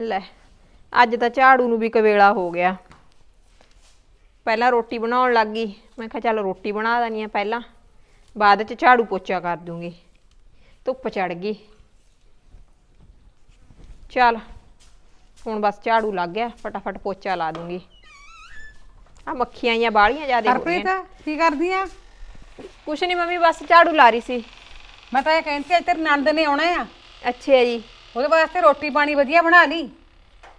ਲੈ ਅੱਜ ਤਾਂ ਝਾੜੂ ਨੂੰ ਵੀ ਕਵੇਲਾ ਹੋ ਗਿਆ। ਪਹਿਲਾਂ ਰੋਟੀ ਬਣਾਉਣ ਲੱਗ ਗਈ। ਮੈਂ ਕਿਹਾ ਚੱਲ ਰੋਟੀ ਬਣਾ ਦਨੀ ਆ ਪਹਿਲਾਂ। ਬਾਅਦ ਚ ਝਾੜੂ ਪੋਚਾ ਕਰ ਦੂੰਗੀ। ਧੁੱਪ ਚੜ ਗਈ। ਚੱਲ ਹੁਣ ਬਸ ਝਾੜੂ ਲੱਗ ਗਿਆ ਫਟਾਫਟ ਪੋਚਾ ਲਾ ਦੂੰਗੀ। ਆ ਮੱਖੀਆਂ ਜਾਂ ਬਾਲੀਆਂ ਜ਼ਿਆਦਾ ਹੋ ਹਰਪ੍ਰੀਤ ਗਈਆਂ ਕੀ ਕਰਦੀ ਆ? ਕੁਛ ਨਹੀਂ ਮੰਮੀ ਬਸ ਝਾੜੂ ਲਾ ਰਹੀ ਸੀ। ਮੈਂ ਤਾਂ ਇਹ ਕਹਿੰਦੀ ਆ ਤੇਰੇ ਨੰਦ ਨੇ ਆਉਣਾ ਆ। ਅੱਛਾ ਜੀ। ਉਹਦੇ ਵਾਸਤੇ ਰੋਟੀ ਪਾਣੀ ਵਧੀਆ ਬਣਾ ਲਈ?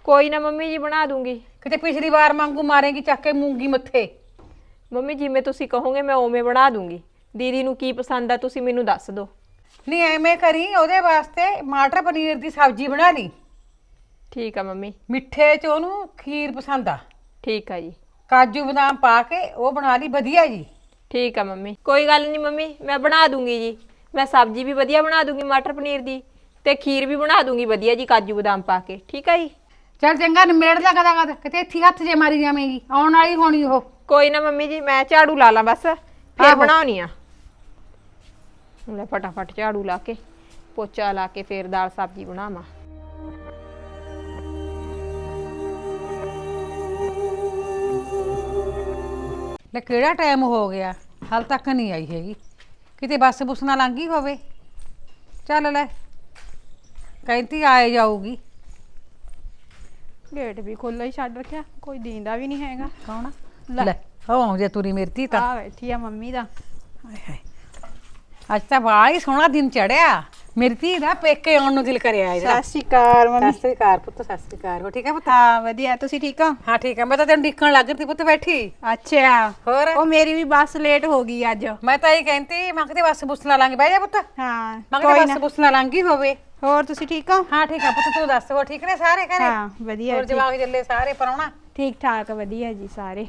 ਕੋਈ ਨਾ ਮੰਮੀ ਜੀ ਬਣਾ ਦੂੰਗੀ। ਕਿਤੇ ਪਿਛਲੀ ਵਾਰ ਵਾਂਗੂ ਮਾਰੇਗੀ ਚੱਕ ਕੇ ਮੂੰਗੀ ਮੱਥੇ। ਮੰਮੀ ਜਿਵੇਂ ਤੁਸੀਂ ਕਹੋਗੇ ਮੈਂ ਉਵੇਂ ਬਣਾ ਦੂੰਗੀ। ਦੀਦੀ ਨੂੰ ਕੀ ਪਸੰਦ ਆ ਤੁਸੀਂ ਮੈਨੂੰ ਦੱਸ ਦਿਓ। ਨਹੀਂ ਐਵੇਂ ਕਰੀ ਉਹਦੇ ਵਾਸਤੇ ਮਟਰ ਪਨੀਰ ਦੀ ਸਬਜ਼ੀ ਬਣਾ ਲਈ। ਠੀਕ ਆ ਮੰਮੀ। ਮਿੱਠੇ ਚ ਉਹਨੂੰ ਖੀਰ ਪਸੰਦ ਆ। ਠੀਕ ਆ ਜੀ। ਕਾਜੂ ਬਦਾਮ ਪਾ ਕੇ ਉਹ ਬਣਾ ਲਈ ਵਧੀਆ ਜੀ। ਠੀਕ ਆ ਮੰਮੀ। ਕੋਈ ਗੱਲ ਨਹੀਂ ਮੰਮੀ ਮੈਂ ਬਣਾ ਦੂੰਗੀ ਜੀ। ਮੈਂ ਸਬਜ਼ੀ ਵੀ ਵਧੀਆ ਬਣਾ ਦੂੰਗੀ ਮਟਰ ਪਨੀਰ ਦੀ। ਤੇ ਖੀਰ ਵੀ ਬਣਾ ਦੂੰਗੀ ਵਧੀਆ ਜੀ ਕਾਜੂ ਬਦਾਮ ਪਾ ਕੇ। ਠੀਕ ਆ ਜੀ? ਚੱਲ ਚੰਗਾ ਨਿਮੇੜ ਲਿਆ ਕਦਾ ਕਦ। ਕਿਤੇ ਇੱਥੇ ਹੀ ਹੱਥ ਜੇ ਮਾਰੀ ਜਾਵੇਂਗੀ। ਆਉਣ ਵਾਲੀ ਹੋਣੀ ਉਹ। ਕੋਈ ਨਾ ਮੰਮੀ ਜੀ ਮੈਂ ਝਾੜੂ ਲਾ ਲਾਂ ਬਸ। ਫਿਰ ਆਹੋ। ਬਣਾਉਣੀ ਆ। ਲੈ ਫਟਾਫਟ ਝਾੜੂ ਲਾ ਕੇ ਪੋਚਾ ਲਾ ਕੇ ਫੇਰ ਦਾਲ ਸਬਜ਼ੀ ਬਣਾਵਾਂ। ਲੈ ਕਿਹੜਾ ਟਾਈਮ ਹੋ ਗਿਆ? ਹਾਲ ਤੱਕ ਨਹੀਂ ਆਈ ਹੈਗੀ। ਕਿਤੇ ਬੱਸ ਬੁਸ ਨਾ ਲੰਘੀ ਹੋਵੇ। ਚੱਲ ਲੈ। ਕਹਿੰਦੀ ਆਏ ਜਾਊਗੀ। ਗੇਟ ਵੀ ਖੁੱਲ੍ਹਾ ਹੀ ਛੱਡ ਰੱਖਿਆ ਕੋਈ ਦੀਂਦਾ ਵੀ ਨਹੀਂ ਹੈਗਾ। ਕੌਣ ਲੈ। ਲੈ ਹੋ ਜੇ ਤੁਰੀ ਮੇਰੀ ਧੀ ਤਾਂ। ਆ ਬੈਠੀ ਆ ਮੰਮੀ ਦਾ। ਹਾਏ ਹਾਏ। ਅੱਜ ਤਾਂ ਬੜਾ ਹੀ ਸੋਹਣਾ ਦਿਨ ਚੜਿਆ। ਮੇਰੀ ਧੀ ਦਾ ਪੇਕੇ ਆਉਣ ਨੂੰ ਦਿਲ ਕਰਿਆ ਇਹਦਾ। ਸਤਿ ਸ਼੍ਰੀ ਅਕਾਲ ਸਤਿ ਸ੍ਰੀ ਅਕਾਲ ਪੁੱਤ ਸਤਿ ਸ੍ਰੀ ਅਕਾਲ। ਹੋ ਠੀਕ ਹੈ ਪੁੱਤ? ਹਾਂ ਵਧੀਆ। ਤੁਸੀਂ ਠੀਕ ਹੋ? ਹਾਂ ਠੀਕ ਹੈ ਮੈਂ ਤਾਂ ਤੈਨੂੰ ਡਿੱਕਣ ਲੱਗ ਰਹੀ ਪੁੱਤ ਬੈਠੀ। ਅੱਛਾ। ਹੋਰ? ਉਹ ਮੇਰੀ ਵੀ ਬੱਸ ਲੇਟ ਹੋ ਗਈ ਅੱਜ। ਮੈਂ ਤਾਂ ਇਹ ਕਹਿੰਦੀ ਮੈਂ ਕਿਤੇ ਬੱਸ ਬੁਸ ਨਾ ਲਾਂਗੇ ਬਹਿ ਜਾ ਪੁੱਤ। ਹਾਂ ਮੈਂ ਕੋਈ ਕਿਤੇ ਨਾ। ਬੱਸ ਬੁਸ ਲਾਂਗੀ ਹੋਵੇ। ਹੋਰ ਤੁਸੀਂ ਠੀਕ ਹੋ? ਹਾਂ ਠੀਕ ਹੈ ਪੁੱਤ ਤੂੰ ਦੱਸ ਹੋ ਠੀਕ ਨੇ ਸਾਰੇ ਘਰੇ? ਹਾਂ ਵਧੀਆ ਹੋਰ ਠੀਕ- ਚੱਲੇ ਸਾਰੇ ਪਰਾਉਣਾ ਠੀਕ ਠਾਕ ਵਧੀਆ ਜੀ ਸਾਰੇ।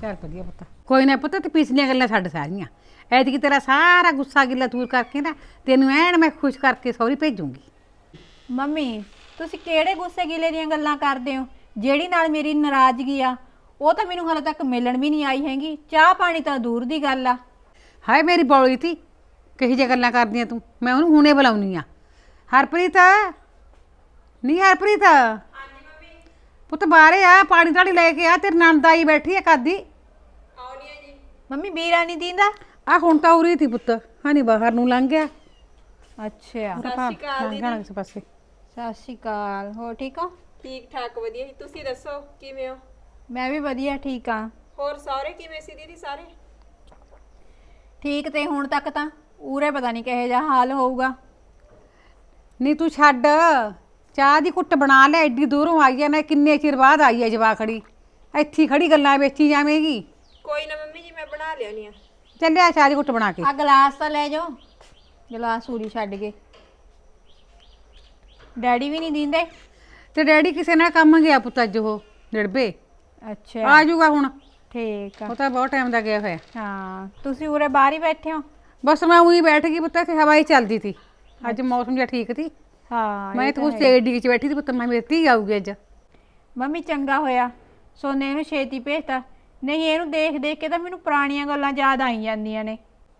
ਚੱਲ ਵਧੀਆ ਪੁੱਤ। ਕੋਈ ਨਾ ਪੁੱਤ ਤੇ ਪਿਛਲੀਆਂ ਗੱਲਾਂ ਛੱਡ ਸਾਰੀਆਂ। ਐਤਕੀ ਤੇਰਾ ਸਾਰਾ ਗੁੱਸਾ ਗਿੱਲਾ ਦੂਰ ਕਰਕੇ ਨਾ ਤੈਨੂੰ ਐਨ ਮੈਂ ਖੁਸ਼ ਕਰਕੇ ਸੌਰੀ ਭੇਜੂੰਗੀ। ਮੰਮੀ ਤੁਸੀਂ ਕਿਹੜੇ ਗੁੱਸੇ ਗਿਲੇ ਦੀਆਂ ਗੱਲਾਂ ਕਰਦੇ ਹੋ? ਜਿਹੜੀ ਨਾਲ ਮੇਰੀ ਨਾਰਾਜ਼ਗੀ ਆ ਉਹ ਤਾਂ ਮੈਨੂੰ ਹਾਲੇ ਤੱਕ ਮਿਲਣ ਵੀ ਨਹੀਂ ਆਈ ਹੈਗੀ। ਚਾਹ ਪਾਣੀ ਤਾਂ ਦੂਰ ਦੀ ਗੱਲ ਆ। ਹਾਏ ਮੇਰੀ ਬੌਲੀ ਤੀ ਕਹੀ ਜੇ ਗੱਲਾਂ ਕਰਦੀਆਂ ਤੂੰ? ਮੈਂ ਉਹਨੂੰ ਹੁਣੇ ਬੁਲਾਉਣੀ ਆ। ਹਰਪ੍ਰੀਤ? ਨਹੀਂ ਹਰਪ੍ਰੀਤ? ਪੁੱਤ ਬਾਹਰੇ ਆ ਪਾਣੀ ਧਾੜੀ ਲੈ ਕੇ ਆ ਤੇਰੀ ਨੰਦ ਆਈ ਬੈਠੀ ਆ ਕਾਦੀ ਮੰਮੀ ਵੀਰਾ ਨਹੀਂ ਦੀਂਦਾ? ਆ ਹੁਣ ਤਾਂ ਉਰੀ ਤੀ ਪੁੱਤ ਹਾਨੀ ਬਾਹਰ ਨੂੰ ਲੰਘ ਗਿਆ। ਅੱਛਾ ਸਤਿ ਸ਼੍ਰੀ ਅਕਾਲ ਦੀਦੀ। ਕਿਸੇ ਪਾਸੇ। ਸਤਿ ਸ਼੍ਰੀ ਅਕਾਲ। ਹੋਰ ਠੀਕ ਹੋ? ਠੀਕ ਠਾਕ ਵਧੀਆ ਜੀ। ਤੁਸੀਂ ਦੱਸੋ ਕਿਵੇਂ ਹੋ? ਮੈਂ ਵੀ ਵਧੀਆ ਠੀਕ ਆ ਹੋਰ ਸਾਰੇ ਕਿਵੇਂ ਸੀ ਦੀਦੀ ਸਾਰੇ? ਠੀਕ ਤੇ ਹੁਣ ਤੱਕ ਤਾਂ ਉਰੇ ਪਤਾ ਨਹੀਂ ਕਿਹੋ ਜਿਹਾ ਹਾਲ ਹੋਊਗਾ। ਨਹੀਂ ਤੂੰ ਛੱਡ। ਚਾਹ ਦੀ ਕੁੱਟ ਬਣਾ ਲੈ ਐਡੀ ਦੂਰੋਂ ਆਈ ਆ ਨਾ ਕਿੰਨੇ ਚਿਰ ਬਾਅਦ ਆਈ ਹੈ ਜਵਾਖੜੀ। ਇੱਥੇ ਹੀ ਖੜੀ ਗੱਲਾਂ ਵੇਚੀ ਜਾਵੇਂਗੀ। ਕੋਈ ਨਾ ਮੰਮੀ ਜੀ ਮੈਂ ਬਣਾ ਲਿਆਉਣੀ ਆ। ਚੱਲਿਆ ਚਾਹ ਦੀ ਕੁੱਟ ਬਣਾ ਕੇ। ਆ ਗਲਾਸ ਤਾਂ ਲੈ ਜਾਓ। ਗਲਾਸ ਉਰੀ ਛੱਡ ਗਏ ਡੈਡੀ ਵੀ ਨਹੀਂ ਦਿੰਦੇ? ਤੇ ਡੈਡੀ ਕਿਸੇ ਨਾਲ ਕੰਮ ਗਿਆ ਪੁੱਤ ਅੱਜ ਉਹ ਡੜਬੇ ਅੱਛਾ। ਆ ਜਾਊਗਾ ਹੁਣ। ਠੀਕ ਆ। ਉਹ ਤਾਂ ਬਹੁਤ ਟਾਈਮ ਦਾ ਗਿਆ ਹੋਇਆ। ਹਾਂ ਤੁਸੀਂ ਉਰੇ ਬਾਹਰ ਹੀ ਬੈਠੇ ਹੋ? ਬਸ ਮੈਂ ਉਹੀ ਬੈਠ ਗਈ ਪੁੱਤ ਇੱਥੇ ਹਵਾ ਹੀ ਚੱਲਦੀ ਸੀ। ਅੱਜ ਮੌਸਮ ਜਿਹਾ ਠੀਕ ਸੀ। ਹਾਂ ਮੈਂ ਇਹ ਤਾਂ ਤਾਂ ਕੁਛ ਹੈ। ਏਡੀ ਚ ਬੈਠੀ ਸੀ ਪੁੱਤ ਮੈਂ ਮੇਰੀ ਧੀ ਆਊਗੀ ਅੱਜ। ਮੰਮੀ ਚੰਗਾ ਹੋਇਆ। ਸੋਨੇ ਨੂੰ ਛੇਤੀ ਭੇਜਤਾ। ਨਹੀਂ ਇਹਨੂੰ ਦੇਖ ਦੇਖ ਕੇ ਤਾਂ ਮੈਨੂੰ ਪੁਰਾਣੀਆਂ ਗੱਲਾਂ ਯਾਦ ਆਈ ਜਾਂਦੀਆਂ ਨੇ।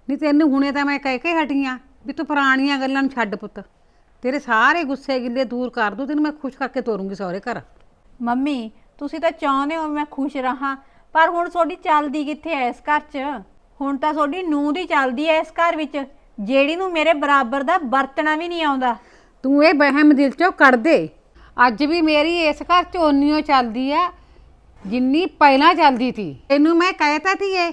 ਨਹੀਂ ਤੈਨੂੰ ਹੁਣੇ ਤਾਂ ਮੈਂ ਕਹਿ ਕੇ ਹਟੀਆਂ ਵੀ ਤੂੰ ਪੁਰਾਣੀਆਂ ਗੱਲਾਂ ਨੂੰ ਛੱਡ ਪੁੱਤ। ਤੇਰੇ ਸਾਰੇ ਗੁੱਸੇ ਗਿੱਲੇ ਦੂਰ ਕਰ ਦੂੰ ਤੈਨੂੰ ਮੈਂ ਖੁਸ਼ ਕਰਕੇ ਤੋਰੂੰਗੀ ਸਹੁਰੇ ਘਰ। ਮੰਮੀ ਤੁਸੀਂ ਤਾਂ ਚਾਹੁੰਦੇ ਹੋ ਮੈਂ ਖੁਸ਼ ਰਹਾ ਪਰ ਹੁਣ ਤੁਹਾਡੀ ਚੱਲਦੀ ਕਿੱਥੇ ਐ ਇਸ ਘਰ 'ਚ? ਹੁਣ ਤਾਂ ਤੁਹਾਡੀ ਨੂੰਹ ਦੀ ਚੱਲਦੀ ਐ ਇਸ ਘਰ ਵਿੱਚ। ਜਿਹੜੀ ਨੂੰ ਮੇਰੇ ਬਰਾਬਰ ਦਾ ਵਰਤਣਾ ਵੀ ਨਹੀਂ ਆਉਂਦਾ। ਤੂੰ ਇਹ ਵਹਿਮ ਦਿਲ ਚੋਂ ਕੱਢ ਦੇ। ਅੱਜ ਵੀ ਮੇਰੀ ਇਸ ਘਰ ਚ ਓਨੀਓ ਚੱਲਦੀ ਆ ਜਿੰਨੀ ਪਹਿਲਾਂ ਚੱਲਦੀ ਸੀ। ਤੈਨੂੰ ਮੈਂ ਕਹਿਤਾ ਸੀ ਇਹ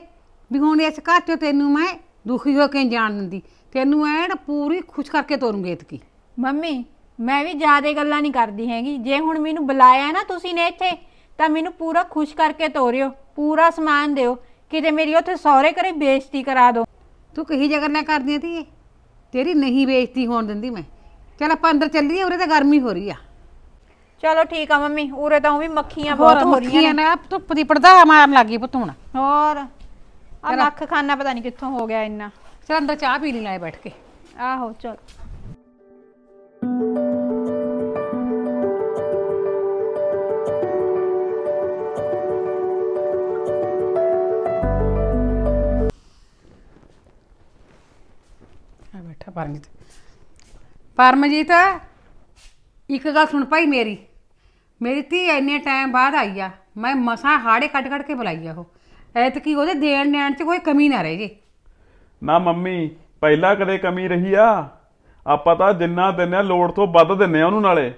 ਵੀ ਹੁਣ ਇਸ ਘਰ ਚੋਂ ਤੈਨੂੰ ਮੈਂ ਦੁਖੀ ਹੋ ਕੇ ਨੀ ਜਾਣ ਦਿੰਦੀ। ਤੈਨੂੰ ਐਨ ਪੂਰੀ ਖੁਸ਼ ਕਰਕੇ ਤੋਰੂੰਗੀ ਇਤਕੀ। ਮੰਮੀ ਮੈਂ ਵੀ ਜ਼ਿਆਦਾ ਗੱਲਾਂ ਨਹੀਂ ਕਰਦੀ ਹੈਗੀ। ਜੇ ਹੁਣ ਮੈਨੂੰ ਬੁਲਾਇਆ ਨਾ ਤੁਸੀਂ ਨੇ ਇੱਥੇ ਤਾਂ ਮੈਨੂੰ ਪੂਰਾ ਖੁਸ਼ ਕਰਕੇ ਤੋਰਿਓ। ਪੂਰਾ ਸਮਾਨ ਦਿਓ। ਕਿਤੇ ਮੇਰੀ ਉੱਥੇ ਸਹੁਰੇ ਘਰੇ ਬੇਇੱਜ਼ਤੀ ਕਰਾ ਦਿਓ। ਤੂੰ ਕਹੀ ਜਗਰ ਨਾ ਕਰਦੀ ਤੀ ਤੇਰੀ ਨਹੀਂ ਬੇਇੱਜ਼ਤੀ ਹੋਣ ਦਿੰਦੀ ਮੈਂ। ਚੱਲ ਆਪਾਂ ਅੰਦਰ ਚੱਲੀਏ ਉਰੇ ਤਾਂ ਗਰਮੀ ਹੋ ਰਹੀ ਆ। ਚਲੋ ਠੀਕ ਆ ਮੰਮੀ ਉਰੇ ਤਾਂ ਉਹ ਵੀ ਮੱਖੀਆਂ ਬਹੁਤ ਹੋ ਰਹੀਆਂ ਨੇ। ਨਾ ਧੁੱਪ ਦੀ ਪੜਦਾ ਮਾਰਨ ਲੱਗੀ ਪੁੱਤ ਹੁਣ। ਹੋਰ ਆ। ਲੱਖ ਖਾਨਾ ਪਤਾ ਨਹੀਂ ਕਿੱਥੋਂ ਹੋ ਗਿਆ ਇੰਨਾ। ਚੱਲ ਅੰਦਰ ਚਾਹ ਪੀ ਲਈ ਲਾਏ ਬੈਠ ਕੇ। ਆਹੋ ਚਲ। ਪਰਮਜੀਤ ਇੱਕ ਗੱਲ ਸੁਣ ਭਾਈ ਮੇਰੀ। ਮੇਰੀ ਧੀ ਇੰਨੇ ਟਾਈਮ ਬਾਅਦ ਆਈ ਆ। ਮੈਂ ਮਸਾਂ ਹਾੜੇ ਕੱਢ ਕੱਢ ਕੇ ਬੁਲਾਈ ਆ ਉਹ। ਐਤਕੀ ਉਹਦੇ ਦੇਣ ਲੈਣ 'ਚ ਕੋਈ ਕਮੀ ਨਾ ਰਹੇ ਜੇ। ਨਾ ਮੰਮੀ ਪਹਿਲਾਂ ਕਦੇ ਕਮੀ ਰਹੀ ਆ। ਆਪਾਂ ਤਾਂ ਜਿੰਨਾ ਦਿੰਨੇ ਆ ਲੋੜ ਤੋਂ ਵੱਧ ਦਿੰਨੇ ਆ ਉਹਨੂੰ ਨਾਲੇ।